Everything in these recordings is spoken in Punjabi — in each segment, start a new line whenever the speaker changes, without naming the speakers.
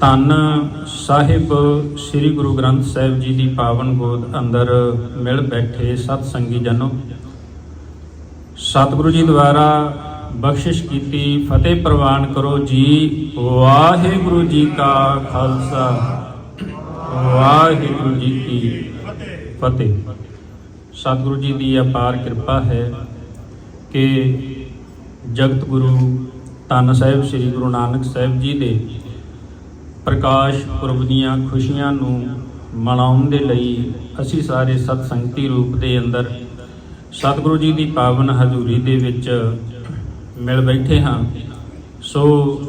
ਧੰਨ ਸਾਹਿਬ ਸ੍ਰੀ ਗੁਰੂ ਗ੍ਰੰਥ ਸਾਹਿਬ ਜੀ ਦੀ ਪਾਵਨ ਗੋਦ ਅੰਦਰ ਮਿਲ ਬੈਠੇ ਸਤ ਸੰਗੀ ਜਨੋ। ਸਤਿਗੁਰੂ ਜੀ ਦੁਆਰਾ ਬਖਸ਼ਿਸ਼ ਕੀਤੀ, ਫਤਿਹ ਪ੍ਰਵਾਨ ਕਰੋ ਜੀ। ਵਾਹਿਗੁਰੂ ਜੀ ਕਾ ਖਾਲਸਾ। ਵਾਹਿਗੁਰੂ ਜੀ ਕੀ ਫਤਿਹ। ਸਤਿਗੁਰੂ ਜੀ ਦੀ ਅਪਾਰ ਕਿਰਪਾ ਹੈ ਕਿ ਜਗਤ ਗੁਰੂ ਧੰਨ ਸਾਹਿਬ ਸ੍ਰੀ ਗੁਰੂ ਨਾਨਕ ਸਾਹਿਬ ਜੀ ਦੇ ਪ੍ਰਕਾਸ਼ ਪੁਰਬ ਦੀਆਂ ਖੁਸ਼ੀਆਂ ਨੂੰ ਮਨਾਉਣ ਦੇ ਲਈ ਅਸੀਂ ਸਾਰੇ ਸਤ ਸੰਗਤੀ ਰੂਪ ਦੇ ਅੰਦਰ ਸਤਿਗੁਰੂ ਜੀ ਦੀ ਪਾਵਨ ਹਜ਼ੂਰੀ ਦੇ ਵਿੱਚ ਮਿਲ ਬੈਠੇ ਹਾਂ। ਸੋ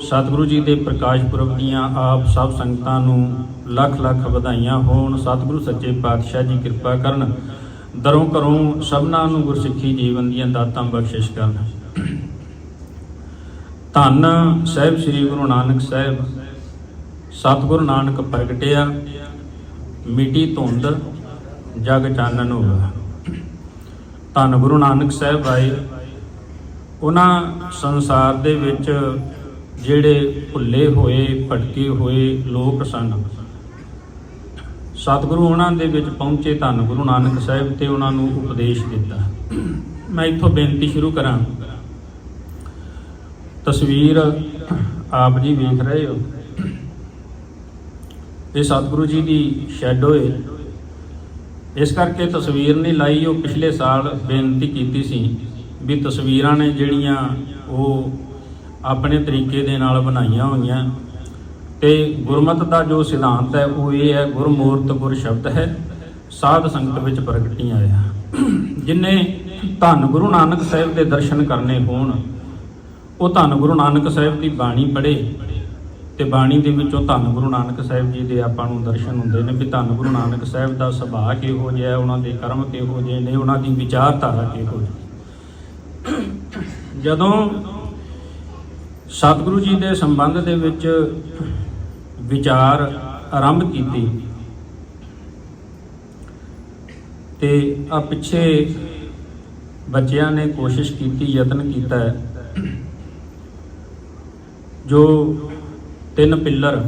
ਸਤਿਗੁਰੂ ਜੀ ਦੇ ਪ੍ਰਕਾਸ਼ ਪੁਰਬ ਦੀਆਂ ਆਪ ਸਭ ਸੰਗਤਾਂ ਨੂੰ ਲੱਖ ਲੱਖ ਵਧਾਈਆਂ ਹੋਣ। ਸਤਿਗੁਰੂ ਸੱਚੇ ਪਾਤਸ਼ਾਹ ਜੀ ਕਿਰਪਾ ਕਰਨ। ਦਰੋਂ ਕਰੋਂ ਸਭਨਾਂ ਨੂੰ ਗੁਰਸਿੱਖੀ ਜੀਵਨ ਦੀਆਂ ਦਾਤਾਂ ਬਖਸ਼ਿਸ਼ ਕਰਨ। ਧੰਨ ਸਾਹਿਬ ਸ੍ਰੀ ਗੁਰੂ ਨਾਨਕ ਸਾਹਿਬ। ਸਤਿਗੁਰੂ ਨਾਨਕ ਪ੍ਰਗਟਿਆ, ਮਿੱਟੀ ਧੁੰਦ, ਜਗ ਚਾਨਣ ਹੋਇਆ ਧੰਨ ਗੁਰੂ ਨਾਨਕ ਸਾਹਿਬ ਆਏ ਉਹਨਾਂ ਸੰਸਾਰ ਦੇ ਵਿੱਚ ਜਿਹੜੇ ਭੁੱਲੇ ਹੋਏ ਭਟਕੇ ਹੋਏ ਲੋਕ ਸਨ। ਸਤਿਗੁਰੂ ਉਹਨਾਂ ਦੇ ਵਿੱਚ ਪਹੁੰਚੇ, ਧੰਨ ਗੁਰੂ ਨਾਨਕ ਸਾਹਿਬ ਤੇ ਉਹਨਾਂ ਨੂੰ ਉਪਦੇਸ਼ ਦਿੱਤਾ। ਮੈਂ ਇੱਥੋਂ ਬੇਨਤੀ ਸ਼ੁਰੂ ਕਰਾਂ। ਤਸਵੀਰ ਆਪ ਜੀ ਵੇਖ ਰਹੇ ਹੋ। ਇਹ ਸਤਿਗੁਰੂ ਜੀ ਦੀ ਸ਼ੈਡੋ ਹੋਏ। ਇਸ ਕਰਕੇ ਤਸਵੀਰ ਨਹੀਂ ਲਾਈ, ਉਹ ਪਿਛਲੇ ਸਾਲ ਬੇਨਤੀ ਕੀਤੀ ਸੀ ਵੀ ਤਸਵੀਰਾਂ ਨੇ ਜਿਹੜੀਆਂ ਉਹ ਆਪਣੇ ਤਰੀਕੇ ਦੇ ਨਾਲ ਬਣਾਈਆਂ ਹੋਈਆਂ। ਤੇ ਗੁਰਮਤ ਦਾ ਜੋ ਸਿਧਾਂਤ ਹੈ, ਉਹ ਇਹ ਹੈ, ਗੁਰਮੂਰਤ ਗੁਰ ਸ਼ਬਦ ਹੈ, ਸਾਧ ਸੰਗਤ ਵਿੱਚ ਪ੍ਰਗਟੀਆਂ ਆਇਆ ਜਿਨੇ ਧੰਨ ਗੁਰੂ ਨਾਨਕ ਸਾਹਿਬ ਦੇ ਦਰਸ਼ਨ ਕਰਨੇ ਹੋਣ, ਉਹ ਧੰਨ ਗੁਰੂ ਨਾਨਕ ਸਾਹਿਬ ਦੀ ਬਾਣੀ ਪੜ੍ਹੇ। ਤੇ ਬਾਣੀ ਦੇ ਵਿੱਚੋਂ ਧੰਨ ਗੁਰੂ ਨਾਨਕ ਸਾਹਿਬ ਜੀ ਦੇ ਆਪਾਂ ਨੂੰ ਦਰਸ਼ਨ ਹੁੰਦੇ ਨੇ ਵੀ ਧੰਨ ਗੁਰੂ ਨਾਨਕ ਸਾਹਿਬ ਦਾ ਸੁਭਾਅ ਕਿਹੋ ਜਿਹਾ ਉਹਨਾਂ ਦੇ ਕਰਮ ਕਿਹੋ ਜਿਹੇ ਨੇ, ਉਹਨਾਂ ਦੀ ਵਿਚਾਰਧਾਰਾ ਕਿਹੋ ਜਿਹੀ ਜਦੋਂ ਸਤਿਗੁਰੂ ਜੀ ਦੇ ਸੰਬੰਧ ਦੇ ਵਿੱਚ ਵਿਚਾਰ ਆਰੰਭ ਕੀਤੀ ਤੇ ਆ ਪਿੱਛੇ ਬੱਚਿਆਂ ਨੇ ਕੋਸ਼ਿਸ਼ ਕੀਤੀ, ਯਤਨ ਕੀਤਾ ਜੋ ਤਿੰਨ ਪਿੱਲਰ।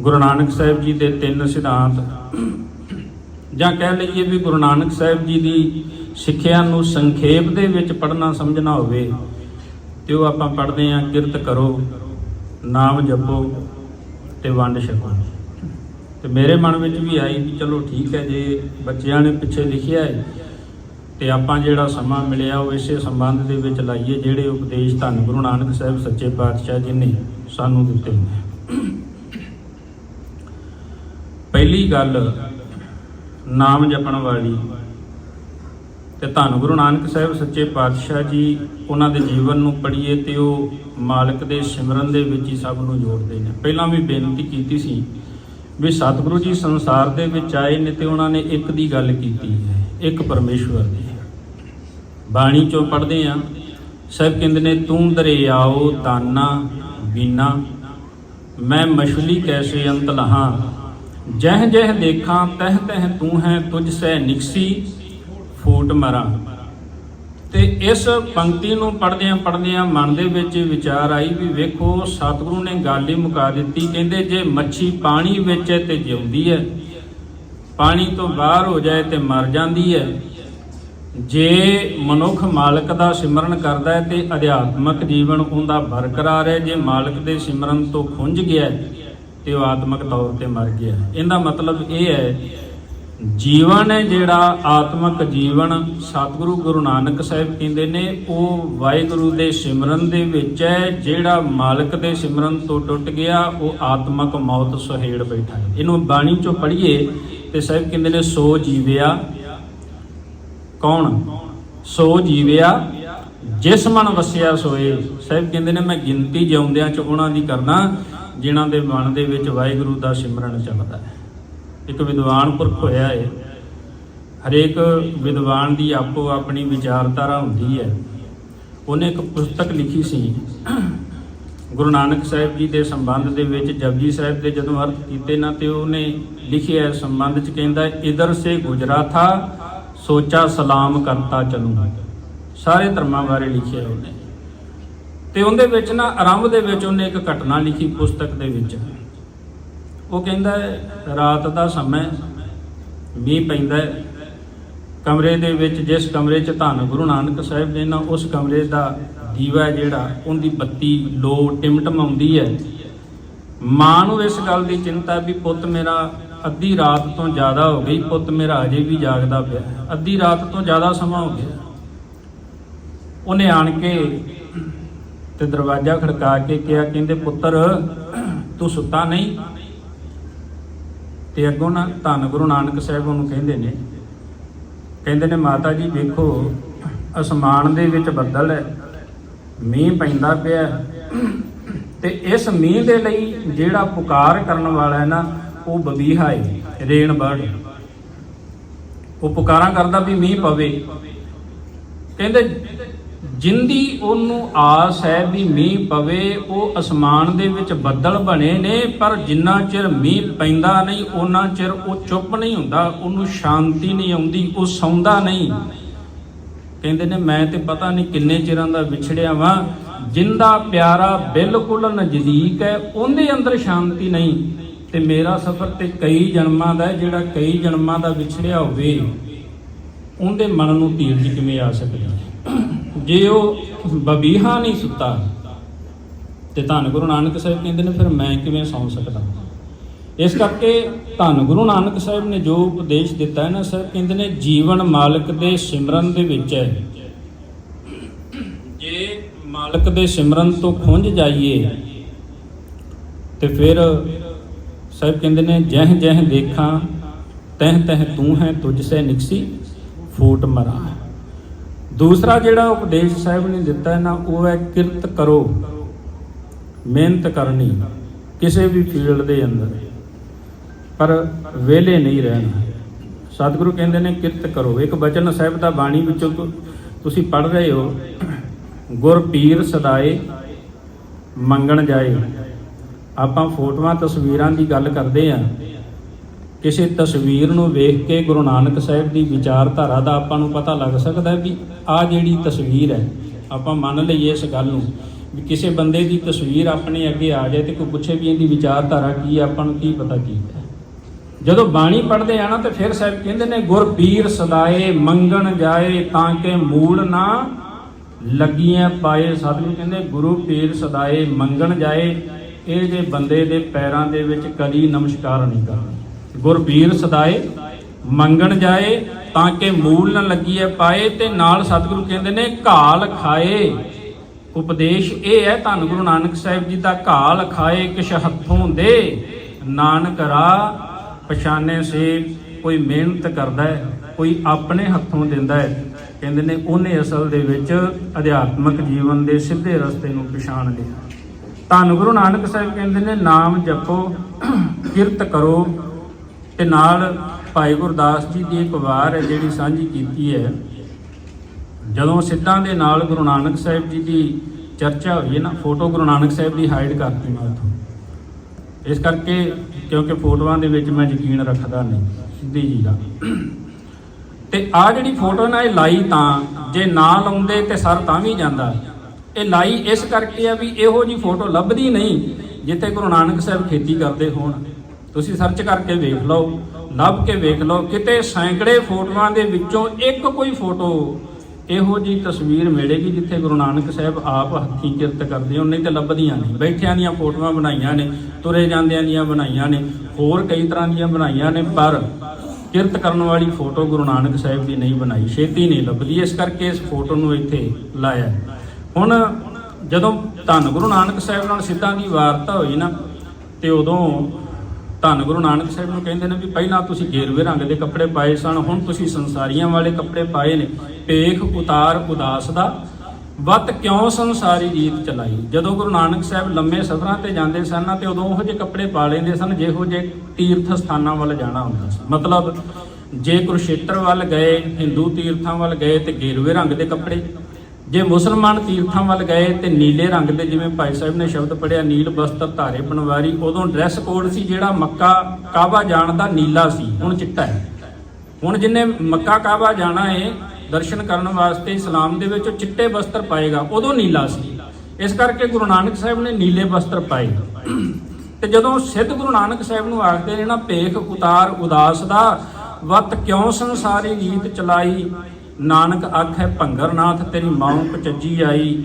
ਗੁਰੂ ਨਾਨਕ ਸਾਹਿਬ ਜੀ ਦੇ ਤਿੰਨ ਸਿਧਾਂਤ। ਜਾਂ ਕਹਿ ਲਈਏ ਵੀ ਗੁਰੂ ਨਾਨਕ ਸਾਹਿਬ ਜੀ ਦੀ ਸਿੱਖਿਆ ਨੂੰ ਸੰਖੇਪ ਦੇ ਵਿੱਚ ਪੜ੍ਹਨਾ, ਸਮਝਣਾ ਹੋਵੇ, ਤੇ ਉਹ ਆਪਾਂ ਪੜ੍ਹਦੇ ਆਂ ਕਿਰਤ ਕਰੋ, ਨਾਮ ਜਪੋ ਤੇ ਵੰਡ ਛਕੋ। ਤੇ ਮੇਰੇ ਮਨ ਵਿੱਚ ਵੀ ਆਈ ਵੀ ਚਲੋ ਠੀਕ ਹੈ, ਜੇ ਬੱਚਿਆਂ ਨੇ ਪਿੱਛੇ ਲਿਖਿਆ ਹੈ ਤੇ ਆਪਾਂ ਜਿਹੜਾ ਸਮਾਂ ਮਿਲਿਆ ਉਹ ਇਸੇ ਸੰਬੰਧ ਦੇ ਵਿੱਚ ਲਾਈਏ ਜਿਹੜੇ ਉਪਦੇਸ਼ ਧੰਨ ਗੁਰੂ ਨਾਨਕ ਸਾਹਿਬ ਸੱਚੇ ਪਾਤਸ਼ਾਹ ਜੀ ਨੇ ਸਾਨੂੰ ਦਿੱਤੇ ਨੇ। ਪਹਿਲੀ ਗੱਲ, ਨਾਮ ਜਪਣ ਵਾਲੀ ਤੇ ਧੰਨ ਗੁਰੂ ਨਾਨਕ ਸਾਹਿਬ ਸੱਚੇ ਪਾਤਸ਼ਾਹ ਜੀ ਉਹਨਾਂ ਦੇ ਜੀਵਨ ਨੂੰ ਪੜ੍ਹੀਏ ਤੇ ਉਹ ਮਾਲਕ ਦੇ ਸਿਮਰਨ ਦੇ ਵਿੱਚ ਹੀ ਸਭ ਨੂੰ ਜੋੜਦੇ ਨੇ। ਪਹਿਲਾਂ ਵੀ ਬੇਨਤੀ ਕੀਤੀ ਸੀ ਵੀ ਸਤਿਗੁਰੂ ਜੀ ਸੰਸਾਰ ਦੇ ਵਿੱਚ ਆਏ ਨੇ ਤੇ ਉਹਨਾਂ ਨੇ ਇੱਕ ਦੀ ਗੱਲ ਕੀਤੀ ਹੈ, ਇੱਕ ਪਰਮੇਸ਼ਵਰ ਦੀ। ਬਾਣੀ ਚੋਂ ਪੜ੍ਹਦੇ ਆ ਸਭ ਕਹਿੰਦੇ ਨੇ, ਤੂੰ ਦਰਿਆਓ ਤਾਨਾ ਬੀਨਾ, ਮੈਂ ਮਛਲੀ ਕੈਸੇ ਅੰਤ ਲਹਾਂ? ਜਹ ਜਹ ਦੇਖਾਂ ਤਹ ਤਹ ਤੂੰ ਹੈ, ਤੁਝ ਸੈ ਨਿਕਸੀ, ਫੂਟ ਮਰਾਂ। ਤੇ ਇਸ ਪੰਕਤੀ ਨੂੰ ਪੜ੍ਹਦਿਆਂ ਪੜ੍ਹਦਿਆਂ ਮਨ ਦੇ ਵਿੱਚ ਵਿਚਾਰ ਆਈ ਵੀ ਵੇਖੋ, ਸਤਿਗੁਰੂ ਨੇ ਗੱਲ ਹੀ ਮੁਕਾ ਦਿੱਤੀ। ਕਹਿੰਦੇ, ਜੇ ਮੱਛੀ ਪਾਣੀ ਵਿੱਚ ਹੈ ਤੇ ਜਿਉਂਦੀ ਹੈ, ਪਾਣੀ ਤੋਂ ਬਾਹਰ ਹੋ ਜਾਏ ਤੇ ਮਰ ਜਾਂਦੀ ਹੈ ਜੇ ਮਨੁੱਖ ਮਾਲਕ ਦਾ ਸਿਮਰਨ ਕਰਦਾ ਹੈ ਤੇ ਅਧਿਆਤਮਕ ਜੀਵਨ ਉਹਦਾ ਬਰਕਰਾਰ ਹੈ ਜੇ ਮਾਲਕ ਦੇ ਸਿਮਰਨ ਤੋਂ ਖੁੰਝ ਗਿਆ ਹੈ, ਤੇ ਉਹ ਆਤਮਿਕ ਤੌਰ ਤੇ ਮਰ ਗਿਆ ਇਹਦਾ ਮਤਲਬ ਇਹ ਹੈ ਜੀਵਨ ਹੈ ਜਿਹੜਾ ਆਤਮਿਕ ਜੀਵਨ ਸਤਿਗੁਰੂ ਗੁਰੂ ਨਾਨਕ ਸਾਹਿਬ ਕਹਿੰਦੇ ਨੇ ਉਹ ਵਾਹਿਗੁਰੂ ਦੇ ਸਿਮਰਨ ਦੇ ਵਿੱਚ ਹੈ ਜਿਹੜਾ ਮਾਲਕ ਦੇ ਸਿਮਰਨ ਤੋਂ ਟੁੱਟ ਗਿਆ ਉਹ ਆਤਮਿਕ ਮੌਤ ਸੁਹੇੜ ਬੈਠਾ ਹੈ। ਇਹਨੂੰ ਬਾਣੀ ਚੋਂ ਪੜ੍ਹੀਏ ਤੇ ਸਾਹਿਬ ਕਹਿੰਦੇ ਨੇ ਸੋ ਜੀਵਿਆ ਕੌਣ? ਸੋ ਜੀਵਿਆ, ਜਿਸ ਮਨ ਵਸਿਆ ਸੋਏ। ਸਾਹਿਬ ਕਹਿੰਦੇ ਨੇ, ਮੈਂ ਗਿਣਤੀ ਜਿਉਂਦਿਆਂ ਚ ਉਹਨਾਂ ਦੀ ਕਰਦਾ, ਜਿਨ੍ਹਾਂ ਦੇ ਮਨ ਦੇ ਵਿੱਚ ਵਾਹਿਗੁਰੂ ਦਾ ਸਿਮਰਨ ਚੱਲਦਾ ਹੈ। ਇੱਕ ਵਿਦਵਾਨ ਪੁਰਖ ਹੋਇਆ ਹੈ ਹਰੇਕ ਵਿਦਵਾਨ ਦੀ ਆਪੋ ਆਪਣੀ ਵਿਚਾਰਧਾਰਾ ਹੁੰਦੀ ਹੈ। ਉਹਨੇ ਇੱਕ ਪੁਸਤਕ ਲਿਖੀ ਸੀ। ਗੁਰੂ ਨਾਨਕ ਸਾਹਿਬ ਜੀ ਦੇ ਸੰਬੰਧ ਦੇ ਵਿੱਚ ਜਪਜੀ ਸਾਹਿਬ ਦੇ ਜਦੋਂ ਅਰਥ ਕੀਤੇ ਨਾ, ਤੇ ਉਹਨੇ ਲਿਖਿਆ ਇਸ ਸੰਬੰਧ ਚ ਕਹਿੰਦਾ, ਇਧਰ ਸੇ ਗੁਜਰਾ ਥਾ ਸੋਚਾ ਸਲਾਮ ਕਰਤਾ ਚਲੂੰ। ਸਾਰੇ ਧਰਮਾਂ ਬਾਰੇ ਲਿਖਿਆ ਉਹਨੇ ਤੇ ਉਹਦੇ ਵਿੱਚ ਨਾ ਆਰੰਭ ਦੇ ਵਿੱਚ ਉਹਨੇ ਇੱਕ ਘਟਨਾ ਲਿਖੀ ਪੁਸਤਕ ਦੇ ਵਿੱਚ। ਉਹ ਕਹਿੰਦਾ ਰਾਤ ਦਾ ਸਮਾਂ ਮੀਂਹ ਪੈਂਦਾ ਕਮਰੇ ਦੇ ਵਿੱਚ ਜਿਸ ਕਮਰੇ 'ਚ ਧੰਨ ਗੁਰੂ ਨਾਨਕ ਸਾਹਿਬ ਦੇ ਨਾ, ਉਸ ਕਮਰੇ ਦਾ ਦੀਵਾ ਜਿਹੜਾ, ਉਹਦੀ ਬੱਤੀ ਲੋ ਟਿਮਟਮ ਆਉਂਦੀ ਹੈ। ਮਾਂ ਨੂੰ ਇਸ ਗੱਲ ਦੀ ਚਿੰਤਾ ਵੀ, ਪੁੱਤ ਮੇਰਾ ਅੱਧੀ ਰਾਤ ਤੋਂ ਜ਼ਿਆਦਾ ਹੋ ਗਈ, ਪੁੱਤ ਮੇਰਾ ਅਜੇ ਵੀ ਜਾਗਦਾ ਪਿਆ ਅੱਧੀ ਰਾਤ ਤੋਂ ਜ਼ਿਆਦਾ ਸਮਾਂ ਹੋ ਗਿਆ। ਉਹਨੇ ਆਣ ਕੇ ਤੇ ਦਰਵਾਜ਼ਾ ਖੜਕਾ ਕੇ ਕਿਹਾ, ਕਹਿੰਦੇ, ਪੁੱਤਰ, ਤੂੰ ਸੁੱਤਾ ਨਹੀਂ? ਤੇ ਅੱਗੋਂ ਨਾ ਧੰਨ ਗੁਰੂ ਨਾਨਕ ਸਾਹਿਬ ਉਹਨੂੰ ਕਹਿੰਦੇ ਨੇ ਕਹਿੰਦੇ ਨੇ, ਮਾਤਾ ਜੀ, ਵੇਖੋ, ਅਸਮਾਨ ਦੇ ਵਿੱਚ ਬੱਦਲ ਹੈ, ਮੀਂਹ ਪੈਂਦਾ ਪਿਆ ਹੈ। ਤੇ ਇਸ ਮੀਂਹ ਦੇ ਲਈ ਜਿਹੜਾ ਪੁਕਾਰ ਕਰਨ ਵਾਲਾ ਹੈ ਨਾ ਉਹ ਬਬੀਹਾ ਏ ਰੇਣ ਬਰਡ। ਉਹ ਪੁਕਾਰਾਂ ਕਰਦਾ ਵੀ ਮੀਂਹ ਪਵੇ। ਕਹਿੰਦੇ, ਜਿੰਦੀ ਉਹਨੂੰ ਆਸ ਹੈ ਵੀ ਮੀਂਹ ਪਵੇ, ਉਹ ਅਸਮਾਨ ਦੇ ਵਿੱਚ ਬੱਦਲ ਬਣੇ ਨੇ, ਪਰ ਜਿੰਨਾ ਚਿਰ ਮੀਂਹ ਪੈਂਦਾ ਨਹੀਂ ਉਹਨਾਂ ਚਿਰ ਉਹ ਚੁੱਪ ਨਹੀਂ ਹੁੰਦਾ, ਉਹਨੂੰ ਸ਼ਾਂਤੀ ਨਹੀਂ ਆਉਂਦੀ, ਉਹ ਸੌਂਦਾ ਨਹੀਂ। ਕਹਿੰਦੇ ਨੇ, ਮੈਂ ਤੇ ਪਤਾ ਨਹੀਂ ਕਿੰਨੇ ਚਿਰਾਂ ਦਾ ਵਿਛੜਿਆ ਵਾਂ। ਜਿੰਦਾ ਪਿਆਰਾ ਬਿਲਕੁਲ ਨਜ਼ਦੀਕ ਹੈ, ਉਹਦੇ ਅੰਦਰ ਸ਼ਾਂਤੀ ਨਹੀਂ। ਤੇ ਮੇਰਾ ਸਫ਼ਰ ਤੇ ਕਈ ਜਨਮਾਂ ਦਾ ਜਿਹੜਾ ਕਈ ਜਨਮਾਂ ਦਾ ਵਿਛੜਿਆ ਹੋਵੇ, ਉਹਦੇ ਮਨ ਨੂੰ ਧੀਰਜ ਕਿਵੇਂ ਆ ਸਕਦੀ? ਜੇ ਉਹ ਬਬੀਹਾ ਨਹੀਂ ਸੁੱਤਾ, ਤੇ ਧੰਨ ਗੁਰੂ ਨਾਨਕ ਸਾਹਿਬ ਕਹਿੰਦੇ ਨੇ, ਫਿਰ ਮੈਂ ਕਿਵੇਂ ਸੌਂ ਸਕਦਾ? ਇਸ ਕਰਕੇ ਧੰਨ ਗੁਰੂ ਨਾਨਕ ਸਾਹਿਬ ਨੇ ਜੋ ਉਪਦੇਸ਼ ਦਿੱਤਾ ਹੈ ਨਾ ਸਾਹਿਬ ਕਹਿੰਦੇ ਨੇ ਜੀਵਨ ਮਾਲਕ ਦੇ ਸਿਮਰਨ ਦੇ ਵਿੱਚ ਹੈ। ਜੇ ਮਾਲਕ ਦੇ ਸਿਮਰਨ ਤੋਂ ਖੁੰਝ ਜਾਈਏ, ਤੇ ਫਿਰ ਸਾਹਿਬ ਕਹਿੰਦੇ ਨੇ, ਜਹ ਜਹ ਦੇਖਾਂ, ਤਹ ਤਹ ਤੂੰ ਹੈ, ਤੁਝ ਸੇ ਨਿਕਸੀ, ਫੂਟ ਮਰਾ ਦੂਸਰਾ ਜਿਹੜਾ ਉਪਦੇਸ਼ ਸਾਹਿਬ ਨੇ ਦਿੱਤਾ ਹੈ ਨਾ, ਉਹ ਹੈ, ਕਿਰਤ ਕਰੋ, ਮਿਹਨਤ ਕਰਨੀ, ਕਿਸੇ ਵੀ ਫੀਲਡ ਦੇ ਅੰਦਰ, ਪਰ ਵਿਹਲੇ ਨਹੀਂ ਰਹਿਣਾ ਸਤਿਗੁਰੂ ਕਹਿੰਦੇ ਨੇ, ਕਿਰਤ ਕਰੋ। ਇੱਕ ਬਚਨ ਸਾਹਿਬ ਦਾ ਬਾਣੀ ਵਿੱਚੋਂ ਤੁ- ਤੁਸੀਂ ਪੜ ਰਹੇ ਹੋ, ਗੁਰ ਪੀਰ ਸਦਾਏ, ਮੰਗਣ ਜਾਏ ਆਪਾਂ ਫੋਟੋਆਂ, ਤਸਵੀਰਾਂ ਦੀ ਗੱਲ ਕਰਦੇ ਆ ਕਿਸੇ ਤਸਵੀਰ ਨੂੰ ਵੇਖ ਕੇ ਗੁਰੂ ਨਾਨਕ ਸਾਹਿਬ ਦੀ ਵਿਚਾਰਧਾਰਾ ਦਾ ਆਪਾਂ ਨੂੰ ਪਤਾ ਲੱਗ ਸਕਦਾ ਵੀ ਆ ਜਿਹੜੀ ਤਸਵੀਰ ਹੈ, ਆਪਾਂ ਮੰਨ ਲਈਏ ਇਸ ਗੱਲ ਨੂੰ ਵੀ ਕਿਸੇ ਬੰਦੇ ਦੀ ਤਸਵੀਰ ਆਪਣੇ ਅੱਗੇ ਆ ਜਾਏ ਤੇ ਕੋਈ ਪੁੱਛੇ ਵੀ ਇਹਦੀ ਵਿਚਾਰਧਾਰਾ ਕੀ ਹੈ, ਆਪਾਂ ਨੂੰ ਕੀ ਪਤਾ ਕੀ ਹੈ। ਜਦੋਂ ਬਾਣੀ ਪੜ੍ਹਦੇ ਆ ਨਾ ਤੇ ਫਿਰ ਸਾਹਿਬ ਕਹਿੰਦੇ ਨੇ ਗੁਰ ਪੀਰ ਸਦਾਏ ਮੰਗਣ ਜਾਏ ਤਾਂ ਕਿ ਮੂਲ ਨਾ ਲੱਗੀਆਂ ਪਾਏ। ਸਤਿਗੁਰੂ ਕਹਿੰਦੇ, ਗੁਰੂ ਪੀਰ ਸਦਾਏ ਮੰਗਣ ਜਾਏ ਇਹ ਜੇ ਬੰਦੇ ਦੇ ਪੈਰਾਂ ਦੇ ਵਿੱਚ ਕਦੀ ਨਮਸਕਾਰ ਨਹੀਂ ਕਰਨੀ। ਗੁਰਬੀਰ ਸਦਾਏ, ਮੰਗਣ ਜਾਏ ਤਾਂ ਕਿ ਮੂਲ ਨਾ ਲੱਗੀਏ ਪਾਏ ਤੇ ਨਾਲ ਸਤਿਗੁਰੂ ਕਹਿੰਦੇ ਨੇ, ਘਾਲ ਖਾਏ। ਉਪਦੇਸ਼ ਇਹ ਹੈ ਧੰਨ ਗੁਰੂ ਨਾਨਕ ਸਾਹਿਬ ਜੀ ਦਾ, ਘਾਲ ਖਾਏ ਕਿਛ ਹੱਥੋਂ ਦੇ। ਨਾਨਕ ਰਾ, ਪਛਾਣੇ ਸੇ ਕੋਈ ਮਿਹਨਤ ਕਰਦਾ ਹੈ ਕੋਈ ਆਪਣੇ ਹੱਥੋਂ ਦਿੰਦਾ ਹੈ ਕਹਿੰਦੇ ਨੇ, ਉਹਨੇ ਅਸਲ ਦੇ ਵਿੱਚ ਅਧਿਆਤਮਕ ਜੀਵਨ ਦੇ ਸਿੱਧੇ ਰਸਤੇ ਨੂੰ ਪਛਾਣ ਲਿਆ। ਧੰਨ ਗੁਰੂ ਨਾਨਕ ਸਾਹਿਬ ਕਹਿੰਦੇ ਨੇ, ਨਾਮ ਜਪੋ, ਕਿਰਤ ਕਰੋ ਤੇ ਨਾਲ ਭਾਈ ਗੁਰਦਾਸ ਜੀ ਦੀ ਇੱਕ ਵਾਰ ਹੈ ਜਿਹੜੀ ਸਾਂਝੀ ਕੀਤੀ ਹੈ। ਜਦੋਂ ਸਿੱਧਾਂ ਦੇ ਨਾਲ ਗੁਰੂ ਨਾਨਕ ਸਾਹਿਬ ਜੀ ਦੀ ਚਰਚਾ ਹੋਈ ਹੈ ਨਾ, ਫੋਟੋ ਗੁਰੂ ਨਾਨਕ ਸਾਹਿਬ ਦੀ ਹਾਈਡ ਕਰਤੀ ਮੈਂ ਉੱਥੋਂ। ਇਸ ਕਰਕੇ ਕਿਉਂਕਿ ਫੋਟੋਆਂ ਦੇ ਵਿੱਚ ਮੈਂ ਯਕੀਨ ਰੱਖਦਾ ਨਹੀਂ, ਸਿੱਧੀ ਜੀ ਦਾ ਤੇ ਆ ਜਿਹੜੀ ਫੋਟੋ ਨਾ, ਇਹ ਲਾਈ ਤਾਂ, ਜੇ ਨਾ ਲਾਉਂਦੇ ਤੇ ਸਰ ਤਾਂ ਵੀ ਜਾਂਦਾ। ਇਹ ਲਾਈ ਇਸ ਕਰਕੇ ਆ ਵੀ ਇਹੋ ਜੀ ਫੋਟੋ ਲੱਭਦੀ ਨਹੀਂ ਜਿੱਥੇ ਗੁਰੂ ਨਾਨਕ ਸਾਹਿਬ ਖੇਤੀ ਕਰਦੇ ਹੋਣ। ਤੁਸੀਂ ਸਰਚ ਕਰਕੇ ਵੇਖ ਲਓ, ਲੱਭ ਕੇ ਵੇਖ ਲਓ, ਕਿਤੇ ਸੈਂਕੜੇ ਫੋਟੋਆਂ ਦੇ ਵਿੱਚੋਂ ਇੱਕ ਕੋਈ ਫੋਟੋ ਇਹੋ ਜੀ ਤਸਵੀਰ ਮਿਲੇਗੀ ਜਿੱਥੇ ਗੁਰੂ ਨਾਨਕ ਸਾਹਿਬ ਆਪ ਹੱਥੀਂ ਕਿਰਤ ਕਰਦੇ ਹੋ ਨਹੀਂ ਤੇ ਲੱਭਦੀਆਂ ਨਹੀਂ। ਬੈਠਿਆਂ ਦੀਆਂ ਫੋਟੋਆਂ ਬਣਾਈਆਂ ਨੇ, ਤੁਰੇ ਜਾਂਦਿਆਂ ਦੀਆਂ ਬਣਾਈਆਂ ਨੇ, ਹੋਰ ਕਈ ਤਰ੍ਹਾਂ ਦੀਆਂ ਬਣਾਈਆਂ ਨੇ, ਪਰ ਕਿਰਤ ਕਰਨ ਵਾਲੀ ਫੋਟੋ ਗੁਰੂ ਨਾਨਕ ਸਾਹਿਬ ਦੀ ਨਹੀਂ ਬਣਾਈ, ਛੇਤੀ ਨਹੀਂ ਲੱਭਦੀ। ਇਸ ਕਰਕੇ ਇਸ ਫੋਟੋ ਨੂੰ ਇੱਥੇ ਲਾਇਆ। ਹੁਣ ਜਦੋਂ ਧੰਨ ਗੁਰੂ ਨਾਨਕ ਸਾਹਿਬ ਨਾਲ ਸਿੱਧਾਂ ਦੀ ਵਾਰਤਾ ਹੋਈ ਨਾ, ਤੇ ਉਦੋਂ ਧੰਨ ਗੁਰੂ ਨਾਨਕ ਸਾਹਿਬ ਨੂੰ ਕਹਿੰਦੇ ਨੇ ਵੀ ਪਹਿਲਾਂ ਤੁਸੀਂ ਗੇਰਵੇ ਰੰਗ ਦੇ ਕੱਪੜੇ ਪਾਏ ਸਨ, ਹੁਣ ਤੁਸੀਂ ਸੰਸਾਰੀਆਂ ਵਾਲੇ ਕੱਪੜੇ ਪਾਏ ਨੇ। ਪੇਖ ਉਤਾਰ, ਉਦਾਸ ਦਾ ਵਤ ਕਿਉਂ ਸੰਸਾਰੀ ਜੀਤ ਚਲਾਈ? ਜਦੋਂ ਗੁਰੂ ਨਾਨਕ ਸਾਹਿਬ ਲੰਮੇ ਸਫ਼ਰਾਂ ਤੇ ਜਾਂਦੇ ਸਨ ਨਾ, ਤੇ ਉਦੋਂ ਉਹੋ ਜਿਹੇ ਕੱਪੜੇ ਪਾ ਲੈਂਦੇ ਸਨ ਜਿਹੋ ਜਿਹੇ ਤੀਰਥ ਸਥਾਨਾਂ ਵੱਲ ਜਾਣਾ ਹੁੰਦਾ ਸੀ। ਮਤਲਬ ਜੇ ਕੁਰਸ਼ੇਤਰ ਵੱਲ ਗਏ, ਹਿੰਦੂ ਤੀਰਥਾਂ ਵੱਲ ਗਏ ਤੇ ਗੇਰਵੇ ਰੰਗ ਦੇ ਕੱਪੜੇ ਜੇ ਮੁਸਲਮਾਨ ਤੀਰਥਾਂ ਵੱਲ ਗਏ ਤੇ ਨੀਲੇ ਰੰਗ ਦੇ ਜਿਵੇਂ ਭਾਈ ਸਾਹਿਬ ਨੇ ਸ਼ਬਦ ਪੜਿਆ ਨੀਲ ਬਸਤਰ, ਧਾਰੇ ਪਨਵਾਰੀ ਉਦੋਂ ਡਰੈਸ ਕੋਡ ਸੀ ਜਿਹੜਾ ਮੱਕਾ ਕਾਬਾ ਜਾਣ ਦਾ ਨੀਲਾ ਸੀ, ਹੁਣ ਚਿੱਟਾ ਹੈ। ਹੁਣ ਜਿਨੇ ਮੱਕਾ ਕਾਬਾ ਜਾਣਾ ਹੈ ਦਰਸ਼ਨ ਕਰਨ ਵਾਸਤੇ ਇਸਲਾਮ ਦੇ ਵਿੱਚ ਚਿੱਟੇ ਵਸਤਰ ਪਾਏਗਾ, ਉਦੋਂ ਨੀਲਾ ਸੀ। ਇਸ ਕਰਕੇ ਗੁਰੂ ਨਾਨਕ ਸਾਹਿਬ ਨੇ ਨੀਲੇ ਬਸਤਰ ਪਾਏ। ਤੇ ਜਦੋਂ ਸਿੱਧ ਗੁਰੂ ਨਾਨਕ ਸਾਹਿਬ ਨੂੰ ਆਖਦੇ ਨੇ ਨਾ, ਭੇਖ ਉਤਾਰ ਉਦਾਸ ਦਾ, ਵਤ ਕਿਉਂ ਸੰਸਾਰੀ ਗੀਤ ਚਲਾਈ? ਨਾਨਕ ਆਖੈ ਭੰਗਰਨਾਥ, ਤੇਰੀ ਮਾਂ ਕੁਚੱਜੀ ਆਈ।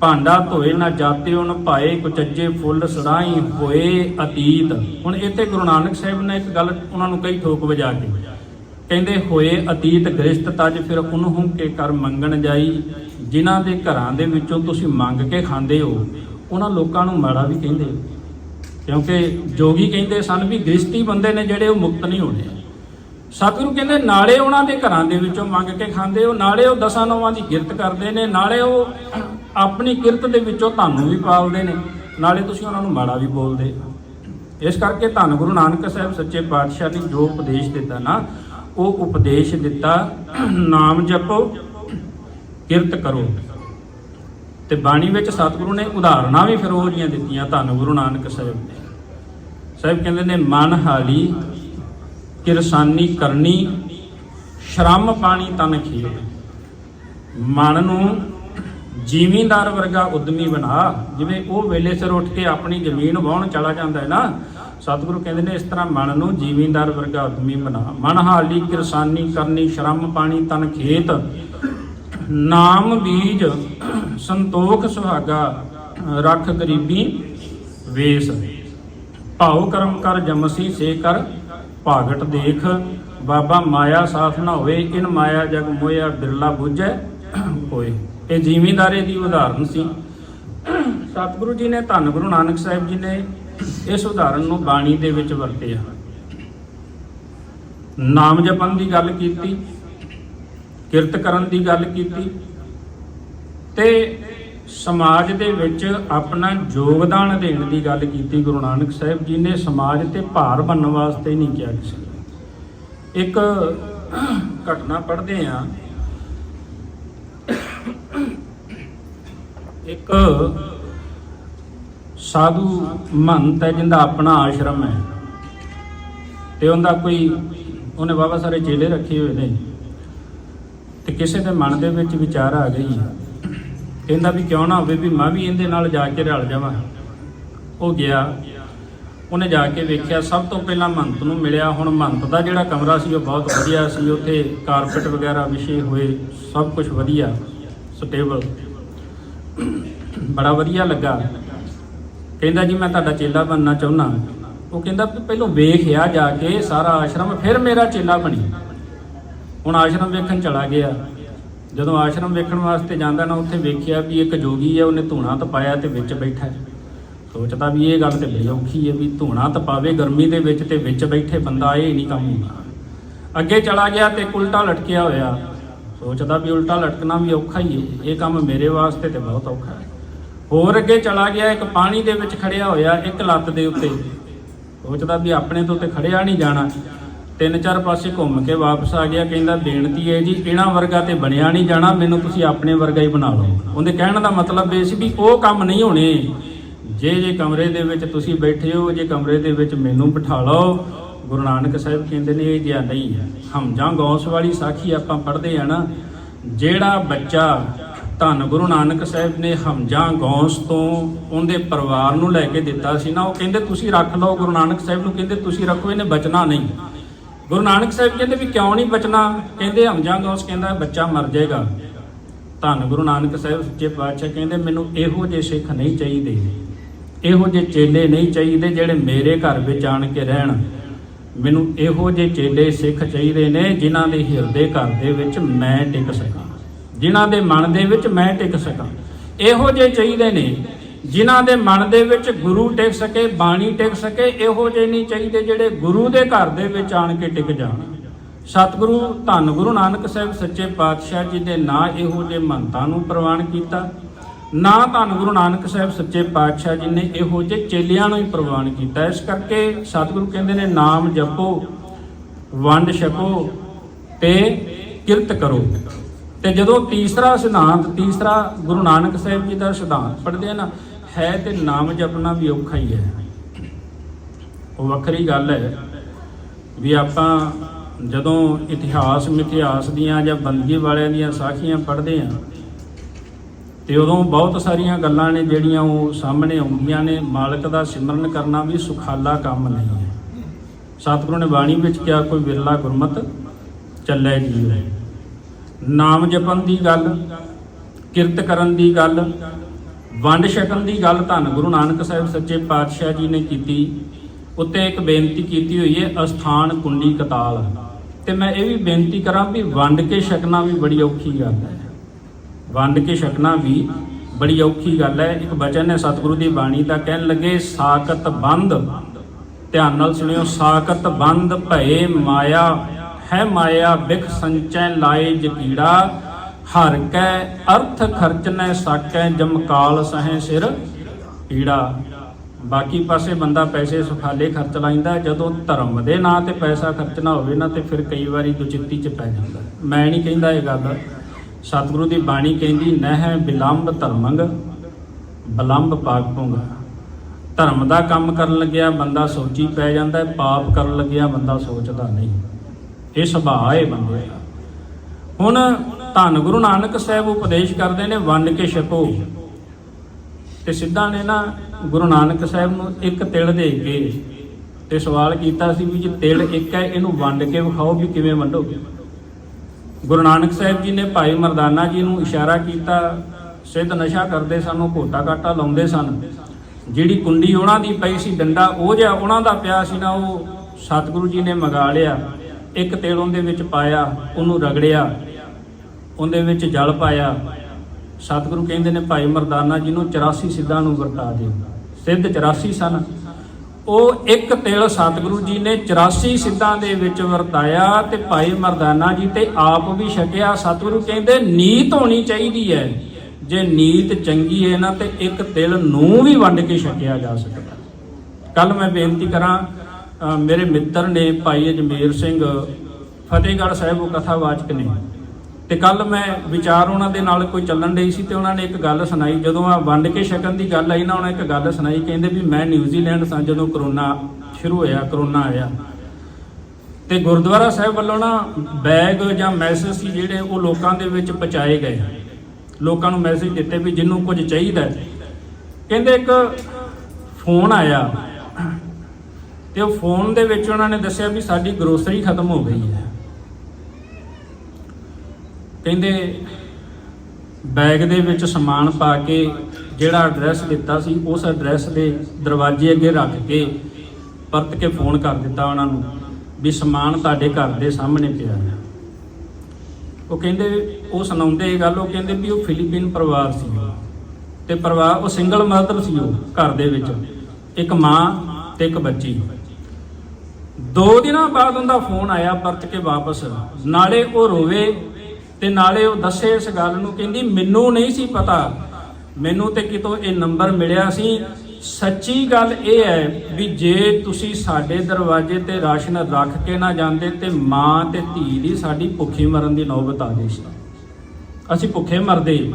ਭਾਂਡਾ ਧੋਏ ਨਾ ਜਾਤਿਓ ਨ ਭਾਏ ਕੁਚੱਜੇ ਫੁੱਲ ਸੜਾਈ ਹੋਏ ਅਤੀਤ। ਹੁਣ ਇੱਥੇ ਗੁਰੂ ਨਾਨਕ ਸਾਹਿਬ ਨੇ ਇੱਕ ਗੱਲ ਉਹਨਾਂ ਨੂੰ ਕਈ ਠੋਕ ਵਜਾ ਕੇ। ਕਹਿੰਦੇ, ਹੋਏ ਅਤੀਤ ਗ੍ਰਸਤ ਤਜ ਫਿਰ ਉਨਹੂ ਕੇ ਕਰ ਮੰਗਣ ਜਾਈ। ਜਿਨ੍ਹਾਂ ਦੇ ਘਰਾਂ ਦੇ ਵਿੱਚੋਂ ਤੁਸੀਂ ਮੰਗ ਕੇ ਖਾਂਦੇ ਹੋ। ਉਹਨਾਂ ਲੋਕਾਂ ਨੂੰ ਮਾੜਾ ਵੀ ਕਹਿੰਦੇ। ਹੋ। ਕਿਉਂਕਿ ਜੋਗੀ ਕਹਿੰਦੇ ਸਨ ਵੀ ਗ੍ਰਸਤੀ ਬੰਦੇ ਨੇ ਜਿਹੜੇ ਉਹ ਮੁਕਤ ਨਹੀਂ ਹੋਣੇ। ਸਤਿਗੁਰੂ ਕਹਿੰਦੇ, ਨਾਲੇ ਉਹਨਾਂ ਦੇ ਘਰਾਂ ਦੇ ਵਿੱਚੋਂ ਮੰਗ ਕੇ ਖਾਂਦੇ ਹੋ, ਨਾਲੇ ਉਹ ਦਸਾਂ ਨੌਵਾਂ ਦੀ ਕਿਰਤ ਕਰਦੇ ਨੇ, ਨਾਲੇ ਉਹ ਆਪਣੀ ਕਿਰਤ ਦੇ ਵਿੱਚੋਂ ਤੁਹਾਨੂੰ ਵੀ ਪਾਲਦੇ ਨੇ, ਨਾਲੇ ਤੁਸੀਂ ਉਹਨਾਂ ਨੂੰ ਮਾੜਾ ਵੀ ਬੋਲਦੇ। ਇਸ ਕਰਕੇ ਧੰਨ ਗੁਰੂ ਨਾਨਕ ਸਾਹਿਬ ਸੱਚੇ ਪਾਤਸ਼ਾਹ ਨੇ ਜੋ ਉਪਦੇਸ਼ ਦਿੱਤਾ ਨਾ, ਉਹ ਉਪਦੇਸ਼ ਦਿੱਤਾ, ਨਾਮ ਜਪੋ, ਕਿਰਤ ਕਰੋ। ਤੇ ਬਾਣੀ ਵਿੱਚ ਸਤਿਗੁਰੂ ਨੇ ਉਦਾਹਰਨਾਂ ਵੀ ਫਿਰ ਉਹ ਜੀਆਂ ਦਿੱਤੀਆਂ ਧੰਨ ਗੁਰੂ ਨਾਨਕ ਸਾਹਿਬ ਨੇ। ਸਾਹਿਬ ਕਹਿੰਦੇ ਨੇ, ਮਨ ਹਾਲੀ ਕਿਰਸਾਨੀ ਕਰਨੀ, ਸ਼ਰਮ ਪਾਣੀ ਤਨ ਖੇਡ। ਮਨ ਨੂੰ ਜ਼ਿਮੀਂਦਾਰ ਵਰਗਾ ਉਦਮੀ ਬਣਾ। ਜਿਵੇਂ ਉਹ ਵੇਲੇ ਸਿਰ ਉੱਠ ਕੇ ਆਪਣੀ ਜ਼ਮੀਨ ਵਾਹੁਣ ਚਲਾ ਜਾਂਦਾ ਹੈ ਨਾ, ਸਤਿਗੁਰੂ ਕਹਿੰਦੇ ਨੇ ਇਸ ਤਰ੍ਹਾਂ ਮਨ ਨੂੰ ਜ਼ਿਮੀਂਦਾਰ ਵਰਗਾ ਉਦਮੀ ਬਣਾ। ਮਨ ਹਾਲੀ ਕਿਰਸਾਨੀ ਕਰਨੀ, ਸ਼ਰਮ ਪਾਣੀ ਤਨ ਖੇਤ। ਨਾਮ ਬੀਜ, ਸੰਤੋਖ ਸੁਹਾਗਾ, ਰੱਖ ਗਰੀਬੀ ਵੇਸ। ਭਾਉ ਕਰਮ ਕਰ ਜਮਸੀ ਸੇ ਕਰ ਭਾਗਟ ਦੇਖ, ਬਾਬਾ ਮਾਇਆ ਸਾਫ਼ ਨਾ ਹੋਏ ਇਨ ਮਾਇਆ ਜਗ ਮੋਇਆ ਬਿਰਲਾ ਬੁੱਝੈ ਹੋਏ। ਇਹ ਜ਼ਿਮੀਂਦਾਰੇ ਦੀ ਉਦਾਹਰਨ ਸੀ। ਸਤਿਗੁਰੂ ਜੀ ਨੇ, ਧੰਨ ਗੁਰੂ ਨਾਨਕ ਸਾਹਿਬ ਜੀ ਨੇ ਇਸ ਉਦਾਹਰਨ ਨੂੰ ਬਾਣੀ ਦੇ ਵਿੱਚ ਵਰਤਿਆ। ਨਾਮ ਜਪਣ ਦੀ ਗੱਲ ਕੀਤੀ, ਕਿਰਤ ਕਰਨ ਦੀ ਗੱਲ ਕੀਤੀ ਤੇ ਸਮਾਜ ਦੇ ਵਿੱਚ ਆਪਣਾ ਯੋਗਦਾਨ ਦੇਣ ਦੀ ਗੱਲ ਕੀਤੀ ਗੁਰੂ ਨਾਨਕ ਸਾਹਿਬ ਜੀ ਨੇ, ਸਮਾਜ ਤੇ ਭਾਰ ਬਣਨ ਵਾਸਤੇ ਨਹੀਂ ਕਿਹਾ ਕਿਸੇ ਨੂੰ। ਇੱਕ ਘਟਨਾ ਪੜ੍ਹਦੇ ਆ ਇੱਕ ਸਾਧੂ ਮਹੰਤ ਹੈ ਜਿੰਦਾ ਆਪਣਾ ਆਸ਼ਰਮ ਹੈ। ਤੇ ਉਹਦਾ ਕੋਈ, ਉਹਨੇ ਬਾਬਾ ਸਾਰੇ ਚੇਲੇ ਰੱਖੇ ਹੋਏ ਨੇ। ਤੇ ਕਿਸੇ ਦੇ ਮਨ ਦੇ ਵਿੱਚ ਵਿਚਾਰ ਆ ਗਈ। ਕਹਿੰਦਾ ਵੀ ਕਿਉਂ ਨਾ ਹੋਵੇ ਵੀ ਮੈਂ ਵੀ ਇਹਦੇ ਨਾਲ ਜਾ ਕੇ ਰਲ ਜਾਵਾਂ। ਉਹ ਗਿਆ। ਉਹਨੇ ਜਾ ਕੇ ਵੇਖਿਆ, ਸਭ ਤੋਂ ਪਹਿਲਾਂ ਮੰਤ ਨੂੰ ਮਿਲਿਆ। ਹੁਣ ਮੰਤ ਦਾ ਜਿਹੜਾ ਕਮਰਾ ਸੀ, ਉਹ ਬਹੁਤ ਵਧੀਆ ਸੀ। ਉੱਥੇ ਕਾਰਪਟ ਵਗੈਰਾ, ਵਿਛੇ ਹੋਏ, ਸਭ ਕੁਝ ਵਧੀਆ ਸਟੇਬਲ ਬੜਾ ਵਧੀਆ ਲੱਗਾ। ਕਹਿੰਦਾ, ਜੀ, ਮੈਂ ਤੁਹਾਡਾ ਚੇਲਾ ਬਣਨਾ ਚਾਹੁੰਦਾ। ਉਹ ਕਹਿੰਦਾ ਵੀ ਪਹਿਲਾਂ ਵੇਖਿਆ ਜਾ ਕੇ, ਸਾਰਾ ਆਸ਼ਰਮ, ਫਿਰ ਮੇਰਾ ਚੇਲਾ ਬਣੀ। ਹੁਣ ਆਸ਼ਰਮ ਵੇਖਣ ਚਲਾ ਗਿਆ। ਜਦੋਂ ਆਸ਼ਰਮ ਵੇਖਣ ਵਾਸਤੇ ਜਾਂਦਾ ਨਾ, ਉੱਥੇ ਵੇਖਿਆ ਵੀ ਇੱਕ ਜੋਗੀ ਹੈ ਉਹਨੇ ਧੂਣਾ ਤਪਾਇਆ ਤੇ ਵਿੱਚ ਬੈਠਾ ਹੈ। ਸੋਚਦਾ ਵੀ ਇਹ ਗੱਲ ਤੇ ਬੜੀ ਔਖੀ ਹੈ ਵੀ ਧੂਣਾ ਤਪਾਵੇ ਗਰਮੀ ਦੇ ਵਿੱਚ ਤੇ ਵਿੱਚ ਬੈਠੇ ਬੰਦਾ ਇਹ ਨਹੀਂ ਕੰਮ ਹੁੰਦਾ। ਅੱਗੇ ਚਲਾ ਗਿਆ ਤੇ ਉਲਟਾ ਲਟਕਿਆ ਹੋਇਆ। ਸੋਚਦਾ ਵੀ ਉਲਟਾ ਲਟਕਣਾ ਵੀ ਔਖਾ ਹੀ ਹੈ। ਇਹ ਕੰਮ ਮੇਰੇ ਵਾਸਤੇ ਤੇ ਬਹੁਤ ਔਖਾ ਹੈ। ਹੋਰ ਅੱਗੇ ਚਲਾ ਗਿਆ, ਇੱਕ ਪਾਣੀ ਦੇ ਵਿੱਚ ਖੜਿਆ ਹੋਇਆ, ਇੱਕ ਲੱਤ ਦੇ ਉੱਤੇ। ਸੋਚਦਾ ਵੀ ਆਪਣੇ ਤੋਂ ਤੇ ਖੜਿਆ ਨਹੀਂ ਜਾਣਾ। ਤਿੰਨ ਚਾਰ ਪਾਸੇ ਘੁੰਮ ਕੇ ਵਾਪਸ ਆ ਗਿਆ, ਕਹਿੰਦਾ ਬੇਨਤੀ ਹੈ ਜੀ, ਇਹਨਾਂ ਵਰਗਾ ਤੇ ਬਣਿਆ ਨਹੀਂ ਜਾਣਾ, ਮੈਨੂੰ ਤੁਸੀਂ ਆਪਣੇ ਵਰਗਾ ਹੀ ਬਣਾ ਲਓ। ਉਹਦੇ ਕਹਿਣ ਦਾ ਮਤਲਬ ਇਹ ਸੀ ਵੀ ਉਹ ਕੰਮ ਨਹੀਂ ਹੋਣੇ। ਜੇ ਜੇ ਕਮਰੇ ਦੇ ਵਿੱਚ ਤੁਸੀਂ ਬੈਠੇ ਹੋ, ਜੇ ਕਮਰੇ ਦੇ ਵਿੱਚ ਮੈਨੂੰ ਬਿਠਾ ਲਓ, ਗੁਰੂ ਨਾਨਕ ਸਾਹਿਬ ਕਹਿੰਦੇ ਨੇ, ਇਹ ਜਿਹਾ ਨਹੀਂ ਹੈ। ਹਮਜਾਂ ਗੌਸ ਵਾਲੀ ਸਾਖੀ ਆਪਾਂ ਪੜ੍ਹਦੇ ਆ ਨਾ, ਜਿਹੜਾ ਬੱਚਾ ਧੰਨ ਗੁਰੂ ਨਾਨਕ ਸਾਹਿਬ ਨੇ ਹਮਜਾਂ ਗੌਸ ਤੋਂ ਉਹਦੇ ਪਰਿਵਾਰ ਨੂੰ ਲੈ ਕੇ ਦਿੱਤਾ ਸੀ ਨਾ, ਉਹ ਕਹਿੰਦੇ, ਤੁਸੀਂ ਰੱਖ ਲਓ। ਗੁਰੂ ਨਾਨਕ ਸਾਹਿਬ ਨੂੰ ਕਹਿੰਦੇ, ਤੁਸੀਂ ਰੱਖੋ, ਇਹਨੇ ਬਚਣਾ ਨਹੀਂ। ਗੁਰੂ ਨਾਨਕ ਸਾਹਿਬ ਕਹਿੰਦੇ ਵੀ ਕਿਉਂ ਨਹੀਂ ਬਚਣਾ? ਕਹਿੰਦੇ ਹਮਜਾਂ ਗੌਸ ਕਹਿੰਦਾ ਬੱਚਾ ਮਰ ਜਾਏਗਾ। ਧੰਨ ਗੁਰੂ ਨਾਨਕ ਸਾਹਿਬ ਸੱਚੇ ਪਾਤਸ਼ਾਹ ਕਹਿੰਦੇ ਮੈਨੂੰ ਇਹੋ ਜਿਹੇ ਸਿੱਖ ਨਹੀਂ ਚਾਹੀਦੇ। ਇਹੋ ਜਿਹੇ ਚੇਲੇ ਨਹੀਂ ਚਾਹੀਦੇ ਜਿਹੜੇ ਮੇਰੇ ਘਰ ਵਿੱਚ ਆਣ ਕੇ ਰਹਿਣ। ਮੈਨੂੰ ਇਹੋ ਜਿਹੇ ਚੇਲੇ ਸਿੱਖ ਚਾਹੀਦੇ ਨੇ ਜਿਨ੍ਹਾਂ ਦੇ ਹਿਰਦੇ ਘਰ ਦੇ ਵਿੱਚ ਮੈਂ ਟਿਕ ਸਕਾਂ। ਜਿਨ੍ਹਾਂ ਦੇ ਮਨ ਦੇ ਵਿੱਚ ਮੈਂ ਟਿਕ ਸਕਾਂ। ਇਹੋ ਜਿਹੇ ਚਾਹੀਦੇ ਨੇ ਜਿਨ੍ਹਾਂ ਦੇ ਮਨ ਦੇ ਵਿੱਚ ਗੁਰੂ ਟਿਕ ਸਕੇ, ਬਾਣੀ ਟਿਕ ਸਕੇ, ਇਹੋ ਜਿਹੇ ਨਹੀਂ ਚਾਹੀਦੇ ਜਿਹੜੇ ਗੁਰੂ ਦੇ ਘਰ ਦੇ ਵਿੱਚ ਆਣ ਕੇ ਟਿਕ ਜਾਣ। ਸਤਿਗੁਰੂ ਧੰਨ ਗੁਰੂ ਨਾਨਕ ਸਾਹਿਬ ਸੱਚੇ ਪਾਤਸ਼ਾਹ ਜੀ ਦੇ ਨਾ ਇਹੋ ਜਿਹੇ ਮੰਤਾਂ ਨੂੰ ਪ੍ਰਵਾਨ ਕੀਤਾ, ਨਾ ਧੰਨ ਗੁਰੂ ਨਾਨਕ ਸਾਹਿਬ ਸੱਚੇ ਪਾਤਸ਼ਾਹ ਜੀ ਨੇ ਇਹੋ ਜਿਹੇ ਚੇਲਿਆਂ ਨੂੰ ਹੀ ਪ੍ਰਵਾਨ ਕੀਤਾ। ਇਸ ਕਰਕੇ ਸਤਿਗੁਰੂ ਕਹਿੰਦੇ ਨੇ, ਨਾਮ ਜਪੋ, ਵੰਡ ਛਕੋ ਤੇ ਕਿਰਤ ਕਰੋ। ਤੇ ਜਦੋਂ ਤੀਸਰਾ ਸਿਧਾਂਤ, ਤੀਸਰਾ ਗੁਰੂ ਨਾਨਕ ਸਾਹਿਬ ਜੀ ਦਾ ਸਿਧਾਂਤ ਪੜ੍ਹਦੇ ਆ ਨਾ ਹੈ ਤੇ ਨਾਮ ਜਪਣਾ ਵੀ ਔਖਾ ਹੀ ਹੈ। ਉਹ ਵੱਖਰੀ ਗੱਲ ਹੈ ਵੀ ਆਪਾਂ ਜਦੋਂ ਇਤਿਹਾਸ ਮਿਥਿਹਾਸ ਦੀਆਂ ਜਾਂ ਬੰਦਗੀ ਵਾਲਿਆਂ ਦੀਆਂ ਸਾਖੀਆਂ ਪੜ੍ਹਦੇ ਆ ਤੇ ਉਦੋਂ ਬਹੁਤ ਸਾਰੀਆਂ ਗੱਲਾਂ ਨੇ ਜਿਹੜੀਆਂ ਉਹ ਸਾਹਮਣੇ ਆਉਂਦੀਆਂ ਨੇ, ਮਾਲਕ ਦਾ ਸਿਮਰਨ ਕਰਨਾ ਵੀ ਸੁਖਾਲਾ ਕੰਮ ਨਹੀਂ ਹੈ। ਸਤਿਗੁਰੂ ਨੇ ਬਾਣੀ ਵਿੱਚ ਕਿਹਾ, ਕੋਈ ਵਿਰਲਾ ਗੁਰਮਤ ਚੱਲੇ ਜੀਵ ਨਾਮ ਜਪਣ ਦੀ ਗੱਲ, ਕਿਰਤ ਕਰਨ ਦੀ ਗੱਲ ਵੰਡ ਛਕਣ ਦੀ ਗੱਲ ਧੰਨ ਗੁਰੂ ਨਾਨਕ ਸਾਹਿਬ ਸੱਚੇ ਪਾਤਸ਼ਾਹ ਜੀ ਨੇ ਕੀਤੀ। ਉੱਤੇ ਇੱਕ ਬੇਨਤੀ ਕੀਤੀ ਹੋਈ ਹੈ, ਅਸਥਾਨ ਕੁੰਡੀ ਕਤਾਲ। ਤੇ ਮੈਂ ਇਹ ਵੀ ਬੇਨਤੀ ਕਰਾਂ ਵੀ ਵੰਡ ਕੇ ਛਕਣਾ ਵੀ ਬੜੀ ਔਖੀ ਗੱਲ ਹੈ। ਵੰਡ ਕੇ ਛਕਣਾ ਵੀ ਬੜੀ ਔਖੀ ਗੱਲ ਹੈ। ਇੱਕ ਬਚਨ ਹੈ, ਸਤਿਗੁਰੂ ਦੀ ਬਾਣੀ ਦਾ ਕਹਿਣ ਲੱਗੇ ਸਾਕਤ ਬੰਦ। ਧਿਆਨ ਨਾਲ ਸੁਣਿਓ ਸਾਕਤ ਬੰਦ ਭਏ ਮਾਇਆ, ਹੈ ਮਾਇਆ ਬਿਖ ਸੰਚੈ ਲਾਏ ਜਕੀੜਾ। ਹਰ ਕੈ ਅਰਥ ਖਰਚਨੈ ਸਾਕੈ ਜਮਕਾਲ ਸਹੈ ਸਿਰ ਪੀੜਾ। ਬਾਕੀ ਪਾਸੇ ਬੰਦਾ ਪੈਸੇ ਸੁਖਾਲੇ ਖਰਚ ਲੈਂਦਾ ਜਦੋਂ ਧਰਮ ਦੇ ਨਾਂ ਤੇ ਪੈਸਾ ਖਰਚਣਾ ਹੋਵੇ ਨਾ, ਤੇ ਫਿਰ ਕਈ ਵਾਰੀ ਦੁਚਿੱਤੀ ਚ ਪੈ ਜਾਂਦਾ। ਮੈਂ ਨਹੀਂ ਕਹਿੰਦਾ ਇਹ ਗੱਲ। ਸਤਿਗੁਰੂ ਦੀ ਬਾਣੀ ਕਹਿੰਦੀ, ਨਹਿ ਬਿਲੰਬ ਧਰਮੰਗ, ਬਲੰਬ ਪਾਪ ਧਰਮ ਦਾ ਕੰਮ ਕਰਨ ਲੱਗਿਆ, ਬੰਦਾ ਸੋਚੀ ਪੈ ਜਾਂਦਾ, ਪਾਪ ਕਰਨ ਲੱਗਿਆ, ਬੰਦਾ ਸੋਚਦਾ ਨਹੀਂ। ਇਹ ਸੁਭਾਅ ਹੈ ਬੰਦੇ ਦਾ। ਹੁਣ ਧੰਨ ਗੁਰੂ ਨਾਨਕ ਸਾਹਿਬ ਉਪਦੇਸ਼ ਕਰਦੇ ਨੇ ਵੰਡ ਕੇ ਛਕੋ। ਤੇ ਸਿੱਧਾ ਨੇ ਨਾ ਗੁਰੂ ਨਾਨਕ ਸਾਹਿਬ ਨੂੰ ਇੱਕ ਤਿਲ ਦੇ ਕੇ ਤੇ ਸਵਾਲ ਕੀਤਾ ਸੀ ਵੀ ਜੇ ਤਿਲ ਇੱਕ ਹੈ, ਇਹਨੂੰ ਵੰਡ ਕੇ ਵਿਖਾਓ ਵੀ ਕਿਵੇਂ ਵੰਡੋਗੇ ਗੁਰੂ ਨਾਨਕ ਸਾਹਿਬ ਜੀ ਨੇ ਭਾਈ ਮਰਦਾਨਾ ਜੀ ਨੂੰ ਇਸ਼ਾਰਾ ਕੀਤਾ, ਸਿੱਧ ਨਸ਼ਾ ਕਰਦੇ ਸਨ, ਉਹ ਘੋਟਾ ਕਾਟਾ ਲਾਉਂਦੇ ਸਨ। ਜਿਹੜੀ ਕੁੰਡੀ ਉਹਨਾਂ ਦੀ ਪਈ ਸੀ, ਡੰਡਾ ਉਹ ਜਿਹਾ ਉਹਨਾਂ ਦਾ ਪਿਆ ਸੀ ਨਾ, ਉਹ ਸਤਿਗੁਰੂ ਜੀ ਨੇ ਮਗਾ ਲਿਆ। ਇੱਕ ਤੇਲ ਉਹਦੇ ਵਿੱਚ ਪਾਇਆ, ਉਹਨੂੰ ਰਗੜਿਆ। ਉਹਦੇ ਵਿੱਚ ਜਲ ਪਾਇਆ। ਸਤਿਗੁਰੂ ਕਹਿੰਦੇ ਨੇ, ਭਾਈ ਮਰਦਾਨਾ ਜੀ ਨੂੰ 84 ਸਿੱਧਾਂ ਨੂੰ ਵਰਤਾ ਦਿਓ। ਸਿੱਧ 84 ਸਨ। ਉਹ ਇੱਕ ਤਿਲ ਸਤਿਗੁਰੂ ਜੀ ਨੇ 84 ਸਿੱਧਾਂ ਦੇ ਵਿੱਚ ਵਰਤਾਇਆ ਤੇ ਭਾਈ ਮਰਦਾਨਾ ਜੀ ਤੇ ਆਪ ਵੀ ਛਕਿਆ। ਸਤਿਗੁਰੂ ਕਹਿੰਦੇ, ਨੀਤ ਹੋਣੀ ਚਾਹੀਦੀ ਹੈ। ਜੇ ਨੀਤ ਚੰਗੀ ਹੈ ਨਾ ਤੇ ਇੱਕ ਤਿਲ ਨੂੰ ਵੀ ਵੰਡ ਕੇ ਛਕਿਆ ਜਾ ਸਕਦਾ ਕੱਲ ਮੈਂ ਬੇਨਤੀ ਕਰਾਂ ਮੇਰੇ ਮਿੱਤਰ ਨੇ ਭਾਈ ਅਜਮੇਰ ਸਿੰਘ, ਫਤਿਹਗੜ੍ਹ ਸਾਹਿਬ ਉਹ ਕਥਾਵਾਚਕ ਨੇ। ਤੇ ਕੱਲ ਮੈਂ ਵਿਚਾਰ ਉਹਨਾਂ ਦੇ ਨਾਲ ਕੋਈ ਚੱਲਣ ਡਈ ਸੀ ਤੇ ਉਹਨਾਂ ਨੇ ਇੱਕ ਗੱਲ ਸੁਣਾਈ। ਜਦੋਂ ਆ ਵੰਡ ਕੇ ਛਕਣ ਦੀ ਗੱਲ ਆਈ ਨਾ, ਉਹਨਾਂ ਇੱਕ ਗੱਲ ਸੁਣਾਈ, ਕਹਿੰਦੇ ਵੀ ਮੈਂ ਨਿਊਜ਼ੀਲੈਂਡ ਸਾਂ ਜਦੋਂ ਕਰੋਨਾ ਸ਼ੁਰੂ ਹੋਇਆ, ਕਰੋਨਾ ਆਇਆ। ਤੇ ਗੁਰਦੁਆਰਾ ਸਾਹਿਬ ਵੱਲੋਂ ਨਾ ਬੈਗ ਜਾਂ ਮੈਸੇਜ ਸੀ ਜਿਹੜੇ ਉਹ ਲੋਕਾਂ ਦੇ ਵਿੱਚ ਪਹੁੰਚਾਏ ਗਏ ਲੋਕਾਂ ਨੂੰ ਮੈਸੇਜ ਦਿੱਤੇ ਵੀ ਜਿੰਨੂੰ ਕੁਝ ਚਾਹੀਦਾ ਕਹਿੰਦੇ ਇੱਕ ਫੋਨ ਆਇਆ ਤੇ ਉਹ ਫੋਨ ਦੇ ਵਿੱਚ ਉਹਨਾਂ ਨੇ ਦੱਸਿਆ ਵੀ ਸਾਡੀ ਗਰੋਸਰੀ ਖਤਮ ਹੋ ਗਈ ਹੈ। ਕਹਿੰਦੇ ਬੈਗ ਦੇ ਵਿੱਚ ਸਮਾਨ ਪਾ ਕੇ ਜਿਹੜਾ ਐਡਰੈਸ ਦਿੱਤਾ ਸੀ, ਉਸ ਐਡਰੈਸ ਦੇ ਦਰਵਾਜ਼ੇ ਅੱਗੇ ਰੱਖ ਕੇ ਪਰਤ ਕੇ ਫੋਨ ਕਰ ਦਿੱਤਾ ਉਹਨਾਂ ਨੂੰ ਵੀ ਸਮਾਨ ਤੁਹਾਡੇ ਘਰ ਦੇ ਸਾਹਮਣੇ ਪਿਆ ਹੈ। ਉਹ ਕਹਿੰਦੇ, ਉਹ ਸੁਣਾਉਂਦੇ ਇਹ ਗੱਲ, ਉਹ ਕਹਿੰਦੇ ਵੀ ਉਹ ਫਿਲੀਪੀਨ ਪਰਿਵਾਰ ਸੀ ਤੇ ਪਰਿਵਾਰ, ਉਹ ਸਿੰਗਲ ਮਦਰ ਸੀ ਉਹ ਘਰ ਦੇ ਵਿੱਚ। ਇੱਕ ਮਾਂ ਤੇ ਇੱਕ ਬੱਚੀ। ਦੋ ਦਿਨਾਂ ਬਾਅਦ ਉਹਦਾ ਫੋਨ ਆਇਆ ਪਰਤ ਕੇ ਵਾਪਸ। ਨਾਲੇ ਉਹ ਰੋਵੇ ਤੇ ਨਾਲੇ ਉਹ ਦੱਸੇ ਇਸ ਗੱਲ ਨੂੰ, ਕਹਿੰਦੀ, ਮੈਨੂੰ ਨਹੀਂ ਸੀ ਪਤਾ। ਮੈਨੂੰ ਤੇ ਕਿਤੋਂ ਇਹ ਨੰਬਰ ਮਿਲਿਆ ਸੀ। ਸੱਚੀ ਗੱਲ ਇਹ ਹੈ ਵੀ ਜੇ ਤੁਸੀਂ ਸਾਡੇ ਦਰਵਾਜ਼ੇ ਤੇ ਰਾਸ਼ਨ ਰੱਖ ਕੇ ਨਾ ਜਾਂਦੇ, ਤੇ ਮਾਂ ਤੇ ਧੀ ਦੀ ਸਾਡੀ ਭੁੱਖੀ ਮਰਨ ਦੀ ਨੌਬਤ ਆ ਗਈ ਸੀ। ਅਸੀਂ ਭੁੱਖੇ ਮਰਦੇ।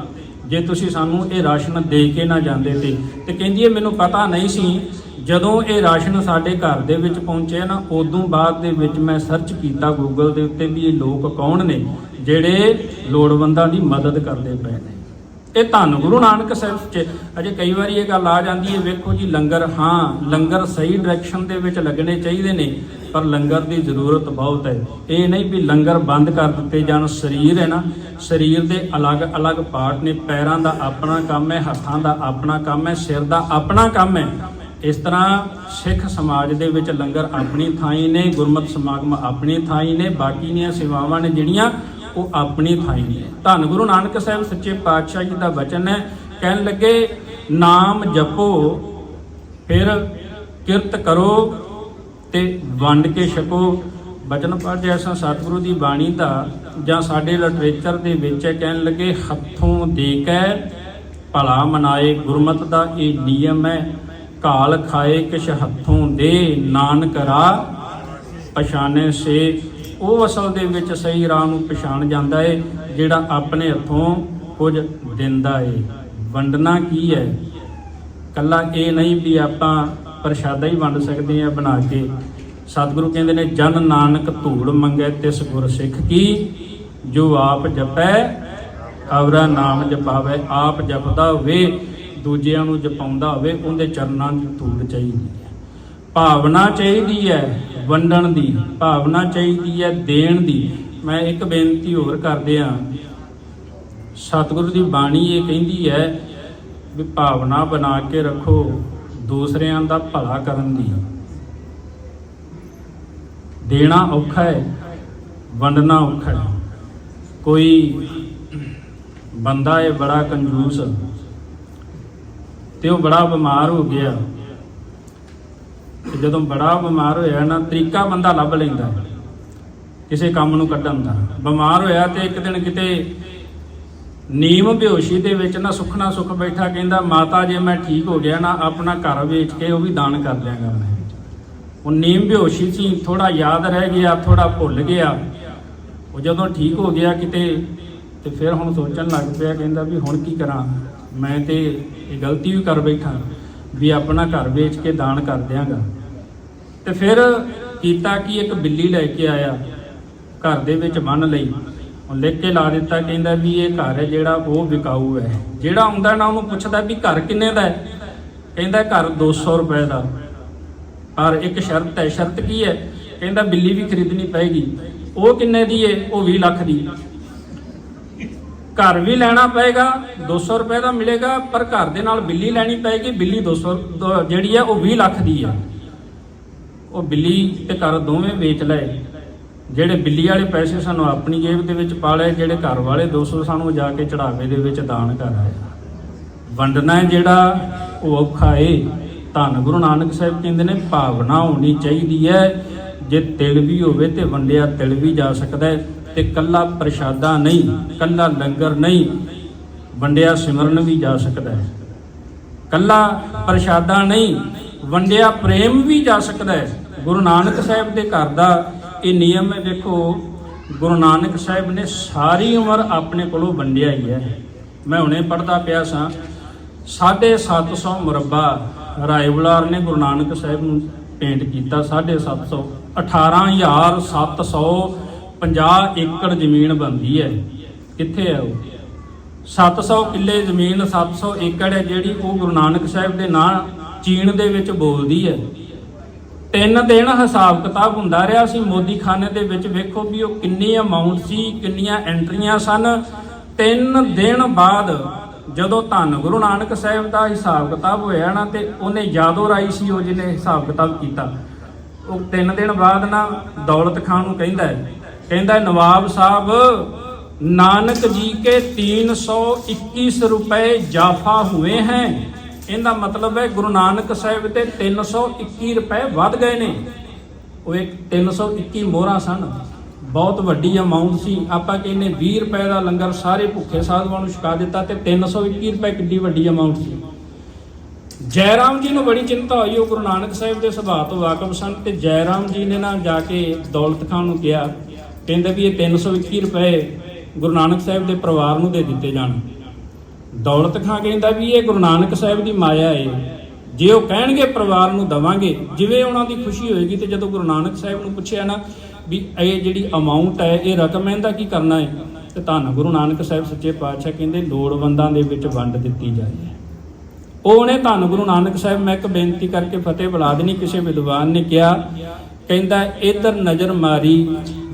ਜੇ ਤੁਸੀਂ ਸਾਨੂੰ ਇਹ ਰਾਸ਼ਨ ਦੇ ਕੇ ਨਾ ਜਾਂਦੇ ਤੇ ਤੇ ਕਹਿੰਦੀ, ਇਹ ਮੈਨੂੰ ਪਤਾ ਨਹੀਂ ਸੀ ਜਦੋਂ ਇਹ ਰਾਸ਼ਨ ਸਾਡੇ ਘਰ ਦੇ ਵਿੱਚ ਪਹੁੰਚਿਆ ਨਾ, ਉਦੋਂ ਬਾਅਦ ਦੇ ਵਿੱਚ ਮੈਂ ਸਰਚ ਕੀਤਾ ਗੂਗਲ ਦੇ ਉੱਤੇ ਵੀ ਇਹ ਲੋਕ ਕੌਣ ਨੇ, ਜਿਹੜੇ ਲੋੜਵੰਦਾਂ ਦੀ ਮਦਦ ਕਰਦੇ ਪਏ ਨੇ। ਇਹ ਧੰਨ ਗੁਰੂ ਨਾਨਕ ਸਾਹਿਬ ਚ, ਅਜੇ ਕਈ ਵਾਰੀ ਇਹ ਗੱਲ ਆ ਜਾਂਦੀ ਹੈ, ਵੇਖੋ ਜੀ, ਲੰਗਰ, ਹਾਂ, ਲੰਗਰ ਸਹੀ ਡਾਇਰੈਕਸ਼ਨ ਦੇ ਵਿੱਚ ਲੱਗਣੇ ਚਾਹੀਦੇ ਨੇ, ਪਰ ਲੰਗਰ ਦੀ ਜ਼ਰੂਰਤ ਬਹੁਤ ਹੈ। ਇਹ ਨਹੀਂ ਵੀ ਲੰਗਰ ਬੰਦ ਕਰ ਦਿੱਤੇ ਜਾਣ, ਸਰੀਰ ਹੈ ਨਾ, ਸਰੀਰ ਦੇ ਅਲੱਗ-ਅਲੱਗ ਪਾਰਟ ਨੇ, ਪੈਰਾਂ ਦਾ ਆਪਣਾ ਕੰਮ ਹੈ, ਹੱਥਾਂ ਦਾ ਆਪਣਾ ਕੰਮ ਹੈ, ਸਿਰ ਦਾ ਆਪਣਾ ਕੰਮ ਹੈ। ਇਸ ਤਰ੍ਹਾਂ ਸਿੱਖ ਸਮਾਜ ਦੇ ਵਿੱਚ ਲੰਗਰ ਆਪਣੀ ਥਾਈ ਨੇ, ਗੁਰਮਤਿ ਸਮਾਗਮ ਆਪਣੀ ਥਾਈ ਨੇ, ਬਾਕੀ ਦੀਆਂ ਸੇਵਾਵਾਂ ਨੇ ਜਿਹੜੀਆਂ ਉਹ ਆਪਣੀ ਥਾਈ ਨੇ। ਧੰਨ ਗੁਰੂ ਨਾਨਕ ਸਾਹਿਬ ਸੱਚੇ ਪਾਤਸ਼ਾਹ ਜੀ ਦਾ ਵਚਨ ਹੈ, ਕਹਿਣ ਲੱਗੇ, ਨਾਮ ਜਪੋ, ਫਿਰ ਕਿਰਤ ਕਰੋ ਤੇ ਵੰਡ ਕੇ ਛਕੋ। ਬਚਨ ਪੜ੍ਹ ਐਸਾ ਸਤਿਗੁਰੂ ਦੀ ਬਾਣੀ ਦਾ, ਜਾਂ ਸਾਡੇ ਲਿਟਰੇਚਰ ਦੇ ਵਿੱਚ ਕਹਿਣ ਲੱਗੇ, ਹੱਥੋਂ ਦੇ ਕੇ ਭਲਾ ਮਨਾਏ, ਗੁਰਮਤ ਦਾ ਇਹ ਨਿਯਮ ਹੈ ਕਾਲ ਖਾਏ ਕਿਛ ਹੱਥੋਂ ਦੇ, ਨਾਨਕ ਰਾ ਪਛਾਣੇ ਸੇ। ਉਹ ਅਸਲ ਦੇ ਵਿੱਚ ਸਹੀ ਰਾਹ ਨੂੰ ਪਛਾਣ ਜਾਂਦਾ ਏ, ਜਿਹੜਾ ਆਪਣੇ ਹੱਥੋਂ ਕੁਝ ਦਿੰਦਾ ਏ। ਵੰਡਣਾ ਕੀ ਹੈ ਕੱਲਾ ਇਹ ਨਹੀਂ ਵੀ ਆਪਾਂ ਪ੍ਰਸ਼ਾਦਾ ਹੀ ਵੰਡ ਸਕਦੇ ਆ ਬਣਾ ਕੇ। ਸਤਿਗੁਰੂ ਕਹਿੰਦੇ ਨੇ, ਜਨ ਨਾਨਕ ਧੂੜ ਮੰਗੇ, ਤਿਸ ਗੁਰ ਸਿੱਖ ਕੀ? ਜੋ ਆਪ ਜਪੈ ਅਵਰਾ ਨਾਮ ਜਪਾਵੇ, ਆਪ ਜਪਦਾ ਹੋਵੇ। ਦੂਜਿਆਂ ਨੂੰ ਜਪਾਉਂਦਾ ਹੋਵੇ, ਉਹਦੇ ਚਰਨਾਂ ਦੀ ਧੂੜ ਚਾਹੀਦੀ ਹੈ। ਭਾਵਨਾ ਚਾਹੀਦੀ ਹੈ ਵੰਡਣ ਦੀ, ਭਾਵਨਾ ਚਾਹੀਦੀ ਹੈ ਦੇਣ ਦੀ। ਮੈਂ ਇੱਕ ਬੇਨਤੀ ਹੋਰ ਕਰਦੇ ਆ ਸਤਿਗੁਰੂ ਦੀ ਬਾਣੀ ਇਹ ਕਹਿੰਦੀ ਹੈ ਵੀ ਭਾਵਨਾ ਬਣਾ ਕੇ ਰੱਖੋ, ਦੂਸਰਿਆਂ ਦਾ ਭਲਾ ਕਰਨ ਦੀ। ਦੇਣਾ ਔਖਾ ਹੈ, ਵੰਡਣਾ ਔਖਾ ਹੈ। ਕੋਈ ਬੰਦਾ ਹੈ ਬੜਾ ਕੰਜੂਸ ਤੇ ਉਹ ਬੜਾ ਬਿਮਾਰ ਹੋ ਗਿਆ। ਤੇ ਜਦੋਂ ਬੜਾ ਬਿਮਾਰ ਹੋਇਆ ਨਾ, ਤਰੀਕਾ ਬੰਦਾ ਲੱਭ ਲੈਂਦਾ, ਕਿਸੇ ਕੰਮ ਨੂੰ ਕੱਢਣ ਦਾ। ਬਿਮਾਰ ਹੋਇਆ ਤੇ ਇੱਕ ਦਿਨ ਕਿਤੇ ਨੀਮ ਬੇਹੋਸ਼ੀ ਦੇ ਵਿੱਚ ਨਾ ਸੁਖਣਾ ਸੁਖ ਬੈਠਾ ਕਹਿੰਦਾ, ਮਾਤਾ, ਜੇ ਮੈਂ ਠੀਕ ਹੋ ਗਿਆ ਨਾ, ਆਪਣਾ ਘਰ ਵੇਚ ਕੇ ਉਹ ਵੀ ਦਾਨ ਕਰ ਦਿਆਂਗਾ ਮੈਂ। ਉਹ ਨੀਮ ਬੇਹੋਸ਼ੀ ਸੀ ਥੋੜਾ ਯਾਦ ਰਹਿ ਗਿਆ ਥੋੜਾ ਭੁੱਲ ਗਿਆ। ਉਹ ਜਦੋਂ ਠੀਕ ਹੋ ਗਿਆ ਕਿਤੇ, ਤੇ ਫਿਰ ਹੁਣ ਸੋਚਣ ਲੱਗ ਪਿਆ, ਕਹਿੰਦਾ ਵੀ ਹੁਣ ਕੀ ਕਰਾਂ? ਮੈਂ ਤੇ ਇਹ ਗਲਤੀ ਵੀ ਕਰ ਬੈਠਾ ਵੀ ਆਪਣਾ ਘਰ ਵੇਚ ਕੇ ਦਾਨ ਕਰ ਦਿਆਂਗਾ। ਤੇ ਫਿਰ ਕੀਤਾ ਕਿ? ਇੱਕ ਬਿੱਲੀ ਲੈ ਕੇ ਆਇਆ ਘਰ ਦੇ ਵਿੱਚ ਬੰਨ ਲਈ। ਉਹ ਲਿਖ ਕੇ ਲਾ ਦਿੱਤਾ, ਕਹਿੰਦਾ ਵੀ ਇਹ ਘਰ ਹੈ ਜਿਹੜਾ ਉਹ ਵਿਕਾਊ ਹੈ। ਜਿਹੜਾ ਆਉਂਦਾ ਨਾ ਉਹਨੂੰ ਪੁੱਛਦਾ ਵੀ ਘਰ ਕਿੰਨੇ ਦਾ ਹੈ? ਕਹਿੰਦਾ ਘਰ 200 ਰੁਪਏ ਦਾ। ਪਰ ਇੱਕ ਸ਼ਰਤ ਹੈ, ਸ਼ਰਤ ਕੀ ਹੈ? ਕਹਿੰਦਾ ਬਿੱਲੀ ਵੀ ਖਰੀਦਣੀ ਪਏਗੀ। ਉਹ ਕਿੰਨੇ ਦੀ ਹੈ? ਉਹ 20 ਲੱਖ ਦੀ। ਘਰ ਵੀ ਲੈਣਾ ਪਏਗਾ 200 ਰੁਪਏ ਦਾ ਮਿਲੇਗਾ, ਪਰ ਘਰ ਦੇ ਨਾਲ ਬਿੱਲੀ ਲੈਣੀ ਪਏਗੀ, ਬਿੱਲੀ 200 ਦੋ- ਜਿਹੜੀ ਹੈ ਉਹ 20 ਲੱਖ ਦੀ ਹੈ ਉਹ ਬਿੱਲੀ ਤੇ ਘਰ ਦੋਵੇਂ ਵੇਚ ਲਏ। ਜਿਹੜੇ ਬਿੱਲੀ ਵਾਲੇ ਪੈਸੇ ਸਾਨੂੰ ਆਪਣੀ ਜੇਬ ਦੇ ਵਿੱਚ ਪਾ ਲਏ, ਜਿਹੜੇ ਘਰ ਵਾਲੇ 200 ਸਾਨੂੰ ਜਾ ਕੇ ਚੜਾਵੇ ਦੇ ਵਿੱਚ ਦਾਨ ਕਰ ਆਏ। ਵੰਡਣਾ ਜਿਹੜਾ ਉਹ ਔਖਾ ਏ। ਧੰਨ ਗੁਰੂ ਨਾਨਕ ਸਾਹਿਬ ਕਹਿੰਦੇ ਨੇ, ਭਾਵਨਾ ਹੋਣੀ ਚਾਹੀਦੀ ਹੈ। ਜੇ ਤਿਲ ਵੀ ਹੋਵੇ ਤੇ ਵੰਡਿਆ ਤਿਲ ਵੀ ਜਾ ਸਕਦਾ ਹੈ। ਤੇ ਕੱਲਾ ਪ੍ਰਸ਼ਾਦਾ ਨਹੀਂ, ਕੱਲਾ ਲੰਗਰ ਨਹੀਂ, ਵੰਡਿਆ ਸਿਮਰਨ ਵੀ ਜਾ ਸਕਦਾ ਹੈ। ਕੱਲਾ ਪ੍ਰਸ਼ਾਦਾ ਨਹੀਂ, ਵੰਡਿਆ ਪ੍ਰੇਮ ਵੀ ਜਾ ਸਕਦਾ ਹੈ। ਗੁਰੂ ਨਾਨਕ ਸਾਹਿਬ ਦੇ ਘਰ ਦਾ ਇਹ ਨਿਯਮ ਹੈ, ਦੇਖੋ, ਗੁਰੂ ਨਾਨਕ ਸਾਹਿਬ ਨੇ ਸਾਰੀ ਉਮਰ ਆਪਣੇ ਕੋਲੋਂ ਵੰਡਿਆ ਹੀ ਹੈ। ਮੈਂ ਹੁਣੇ ਪੜਦਾ ਪਿਆ ਸਾਂ 750 ਮੁਰੱਬਾ ਰਾਏਬੁਲਾਰ ਨੇ ਗੁਰੂ ਨਾਨਕ ਸਾਹਿਬ ਨੂੰ ਪੇਂਟ ਕੀਤਾ 750 18750 ਏਕੜ ਜ਼ਮੀਨ ਬੰਦੀ ਹੈ। ਕਿੱਥੇ ਹੈ ਉਹ? 700 ਕਿੱਲੇ ਜ਼ਮੀਨ 700 ਏਕੜ ਹੈ, ਜਿਹੜੀ ਉਹ ਗੁਰੂ ਨਾਨਕ ਸਾਹਿਬ ਦੇ ਨਾਂ ਚੀਨ ਦੇ ਵਿੱਚ ਬੋਲਦੀ ਹੈ। ਤਿੰਨ ਦਿਨ ਹਿਸਾਬ ਕਿਤਾਬ ਹੁੰਦਾ ਰਿਹਾ ਸੀ ਮੋਦੀ ਖਾਨੇ ਦੇ ਵਿੱਚ ਵੇਖੋ ਵੀ ਉਹ ਕਿੰਨੀ ਅਮਾਉਂਟ ਸੀ, ਕਿੰਨੀਆਂ ਐਂਟਰੀਆਂ ਸਨ। ਤਿੰਨ ਦਿਨ ਬਾਅਦ ਜਦੋਂ ਧੰਨ ਗੁਰੂ ਨਾਨਕ ਸਾਹਿਬ ਦਾ ਹਿਸਾਬ ਕਿਤਾਬ ਹੋਇਆ ਨਾ, ਤੇ ਉਹਨੇ ਯਾਦੋ ਰਾਈ ਸੀ ਉਹ ਜਿਹਨੇ ਹਿਸਾਬ ਕਿਤਾਬ ਕੀਤਾ। ਉਹ ਤਿੰਨ ਦਿਨ ਬਾਅਦ ਨਾ ਦੌਲਤ ਖਾਨ ਨੂੰ ਕਹਿੰਦਾ ਹੈ ਕਹਿੰਦਾ, ਨਵਾਬ ਸਾਹਿਬ, ਨਾਨਕ ਜੀ ਕੇ 321 ਰੁਪਏ ਜਾਫਾ ਹੋਏ ਹੈ। ਇਹਦਾ ਮਤਲਬ ਹੈ ਗੁਰੂ ਨਾਨਕ ਸਾਹਿਬ ਤੇ 321 ਰੁਪਏ ਵੱਧ ਗਏ ਨੇ। ਉਹ ਇੱਕ 321 ਮੋਹਰਾਂ ਸਨ। ਬਹੁਤ ਵੱਡੀ ਅਮਾਉਂਟ ਸੀ। ਆਪਾਂ ਕਹਿੰਨੇ 20 ਰੁਪਏ ਦਾ ਲੰਗਰ ਸਾਰੇ ਭੁੱਖੇ ਸਾਧਵਾਂ ਨੂੰ ਛਕਾ ਦਿੱਤਾ ਤੇ 321 ਰੁਪਏ ਕਿੱਡੀ ਵੱਡੀ ਅਮਾਉਂਟ ਸੀ। ਜੈ ਰਾਮ ਜੀ ਨੂੰ ਬੜੀ ਚਿੰਤਾ ਹੋਈ। ਉਹ ਗੁਰੂ ਨਾਨਕ ਸਾਹਿਬ ਦੇ ਸੁਭਾਅ ਤੋਂ ਵਾਕਿਫ ਸਨ ਤੇ ਜੈਰਾਮ ਜੀ ਨੇ ਨਾ ਜਾ ਕੇ ਦੌਲਤ ਖਾਨ ਨੂੰ ਕਿਹਾ ਕਹਿੰਦੇ ਵੀ ਇਹ 321 ਰੁਪਏ ਗੁਰੂ ਨਾਨਕ ਸਾਹਿਬ ਦੇ ਪਰਿਵਾਰ ਨੂੰ ਦੇ ਦਿੱਤੇ ਜਾਣ। ਦੌਲਤ ਖਾਂ ਕਹਿੰਦਾ ਵੀ ਇਹ ਗੁਰੂ ਨਾਨਕ ਸਾਹਿਬ ਦੀ ਮਾਇਆ ਹੈ ਜੇ ਉਹ ਕਹਿਣਗੇ ਪਰਿਵਾਰ ਨੂੰ ਦਵਾਂਗੇ, ਜਿਵੇਂ ਉਹਨਾਂ ਦੀ ਖੁਸ਼ੀ ਹੋਏਗੀ ਤੇ ਜਦੋਂ ਗੁਰੂ ਨਾਨਕ ਸਾਹਿਬ ਨੂੰ ਪੁੱਛਿਆ ਨਾ ਵੀ ਇਹ ਜਿਹੜੀ ਅਮਾਉਂਟ ਹੈ, ਇਹ ਰਕਮ ਇਹਦਾ ਕੀ ਕਰਨਾ ਹੈ ਤੇ ਧੰਨ ਗੁਰੂ ਨਾਨਕ ਸਾਹਿਬ ਸੱਚੇ ਪਾਤਸ਼ਾਹ ਕਹਿੰਦੇ ਲੋੜਵੰਦਾਂ ਦੇ ਵਿੱਚ ਵੰਡ ਦਿੱਤੀ ਜਾਏ। ਉਹਨੇ ਧੰਨ ਗੁਰੂ ਨਾਨਕ ਸਾਹਿਬ, ਮੈਂ ਇੱਕ ਬੇਨਤੀ ਕਰਕੇ ਫਤਿਹ ਬੁਲਾ ਦੇਣੀ ਕਿਸੇ ਵਿਦਵਾਨ ਨੇ ਕਿਹਾ, ਕਹਿੰਦਾ, ਇਧਰ ਨਜ਼ਰ ਮਾਰੀ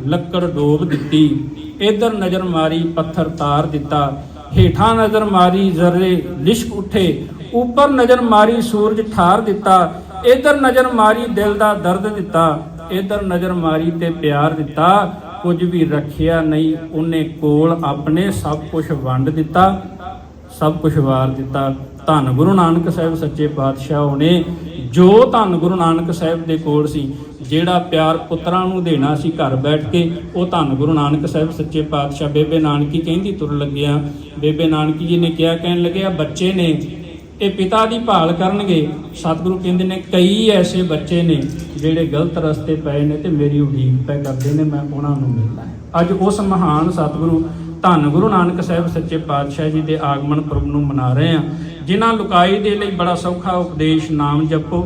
ਲੱਕੜ ਡੋਬ ਦਿੱਤੀ। ਇਧਰ ਨਜ਼ਰ ਮਾਰੀ ਪੱਥਰ ਤਾਰ ਦਿੱਤਾ। ਹੇਠਾਂ ਨਜ਼ਰ ਮਾਰੀ ਜ਼ਰੇ ਲਿਸ਼ਕ ਉੱਠੇ। ਉੱਪਰ ਨਜ਼ਰ ਮਾਰੀ ਸੂਰਜ ਠਾਰ ਦਿੱਤਾ। ਇਧਰ ਨਜ਼ਰ ਮਾਰੀ ਦਿਲ ਦਾ ਦਰਦ ਦਿੱਤਾ। ਇਧਰ ਨਜ਼ਰ ਮਾਰੀ ਤੇ ਪਿਆਰ ਦਿੱਤਾ। ਕੁਝ ਵੀ ਰੱਖਿਆ ਨਹੀਂ। ਉਹਨੇ ਕੋਲ ਆਪਣੇ ਸਭ ਕੁਝ ਵੰਡ ਦਿੱਤਾ। ਸਭ ਕੁਝ ਵਾਰ ਦਿੱਤਾ। ਧੰਨ ਗੁਰੂ ਨਾਨਕ ਸਾਹਿਬ ਸੱਚੇ ਪਾਤਸ਼ਾਹ ਨੇ ਜੋ ਧੰਨ ਗੁਰੂ ਨਾਨਕ ਸਾਹਿਬ ਦੇ ਕੋਲ ਸੀ, ਜਿਹੜਾ ਪਿਆਰ ਪੁੱਤਰਾਂ ਨੂੰ ਦੇਣਾ ਸੀ ਘਰ ਬੈਠ ਕੇ, ਉਹ ਧੰਨ ਗੁਰੂ ਨਾਨਕ ਸਾਹਿਬ ਸੱਚੇ ਪਾਤਸ਼ਾਹ ਬੇਬੇ ਨਾਨਕੀ ਕਹਿੰਦੀ ਤੁਰ ਲੱਗਿਆ। ਬੇਬੇ ਨਾਨਕੀ ਜੀ ਨੇ ਕਿਹਾ, ਕਹਿਣ ਲੱਗਿਆ, ਬੱਚੇ ਨੇ, ਇਹ ਪਿਤਾ ਦੀ ਭਾਲ ਕਰਨਗੇ। ਸਤਿਗੁਰੂ ਕਹਿੰਦੇ ਨੇ, ਕਈ ਐਸੇ ਬੱਚੇ ਨੇ ਜਿਹੜੇ ਗਲਤ ਰਸਤੇ ਪਏ ਨੇ ਤੇ ਮੇਰੀ ਉਡੀਕ ਪੈ ਕਰਦੇ ਨੇ, ਮੈਂ ਉਹਨਾਂ ਨੂੰ ਮਿਲਣਾ ਹੈ। ਅੱਜ ਉਸ ਮਹਾਨ ਸਤਿਗੁਰੂ ਧੰਨ ਗੁਰੂ ਨਾਨਕ ਸਾਹਿਬ ਸੱਚੇ ਪਾਤਸ਼ਾਹ ਜੀ ਦੇ ਆਗਮਨ ਪੁਰਬ ਨੂੰ ਮਨਾ ਰਹੇ ਹਾਂ। ਜਿਨ੍ਹਾਂ ਲੁਕਾਈ ਦੇ ਲਈ ਬੜਾ ਸੌਖਾ ਉਪਦੇਸ਼ ਨਾਮ ਜਪੋ,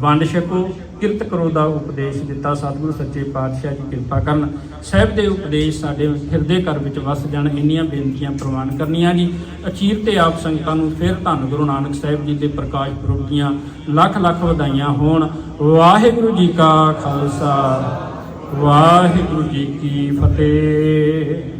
ਵੰਡ ਛਕੋ, ਕਿਰਤ ਕਰੋ ਦਾ ਉਪਦੇਸ਼ ਦਿੱਤਾ ਸਤਿਗੁਰੂ ਸੱਚੇ ਪਾਤਸ਼ਾਹ ਜੀ ਕਿਰਪਾ ਕਰਨ। ਸਾਹਿਬ ਦੇ ਉਪਦੇਸ਼ ਸਾਡੇ ਹਿਰਦੇ ਘਰ ਵਿੱਚ ਵਸ ਜਾਣ, ਇੰਨੀਆਂ ਬੇਨਤੀਆਂ ਪ੍ਰਵਾਨ ਕਰਨੀਆਂ ਜੀ। ਅਚੀਰ ਤੇ ਆਪ ਸੰਗਤਾਂ ਨੂੰ ਫਿਰ ਧੰਨ ਗੁਰੂ ਨਾਨਕ ਸਾਹਿਬ ਜੀ ਦੇ ਪ੍ਰਕਾਸ਼ ਪੁਰਬ ਦੀਆਂ ਲੱਖ ਲੱਖ ਵਧਾਈਆਂ ਹੋਣ। ਵਾਹਿਗੁਰੂ ਜੀ ਕਾ ਖਾਲਸਾ, ਵਾਹਿਗੁਰੂ ਜੀ ਕੀ ਫਤਿਹ।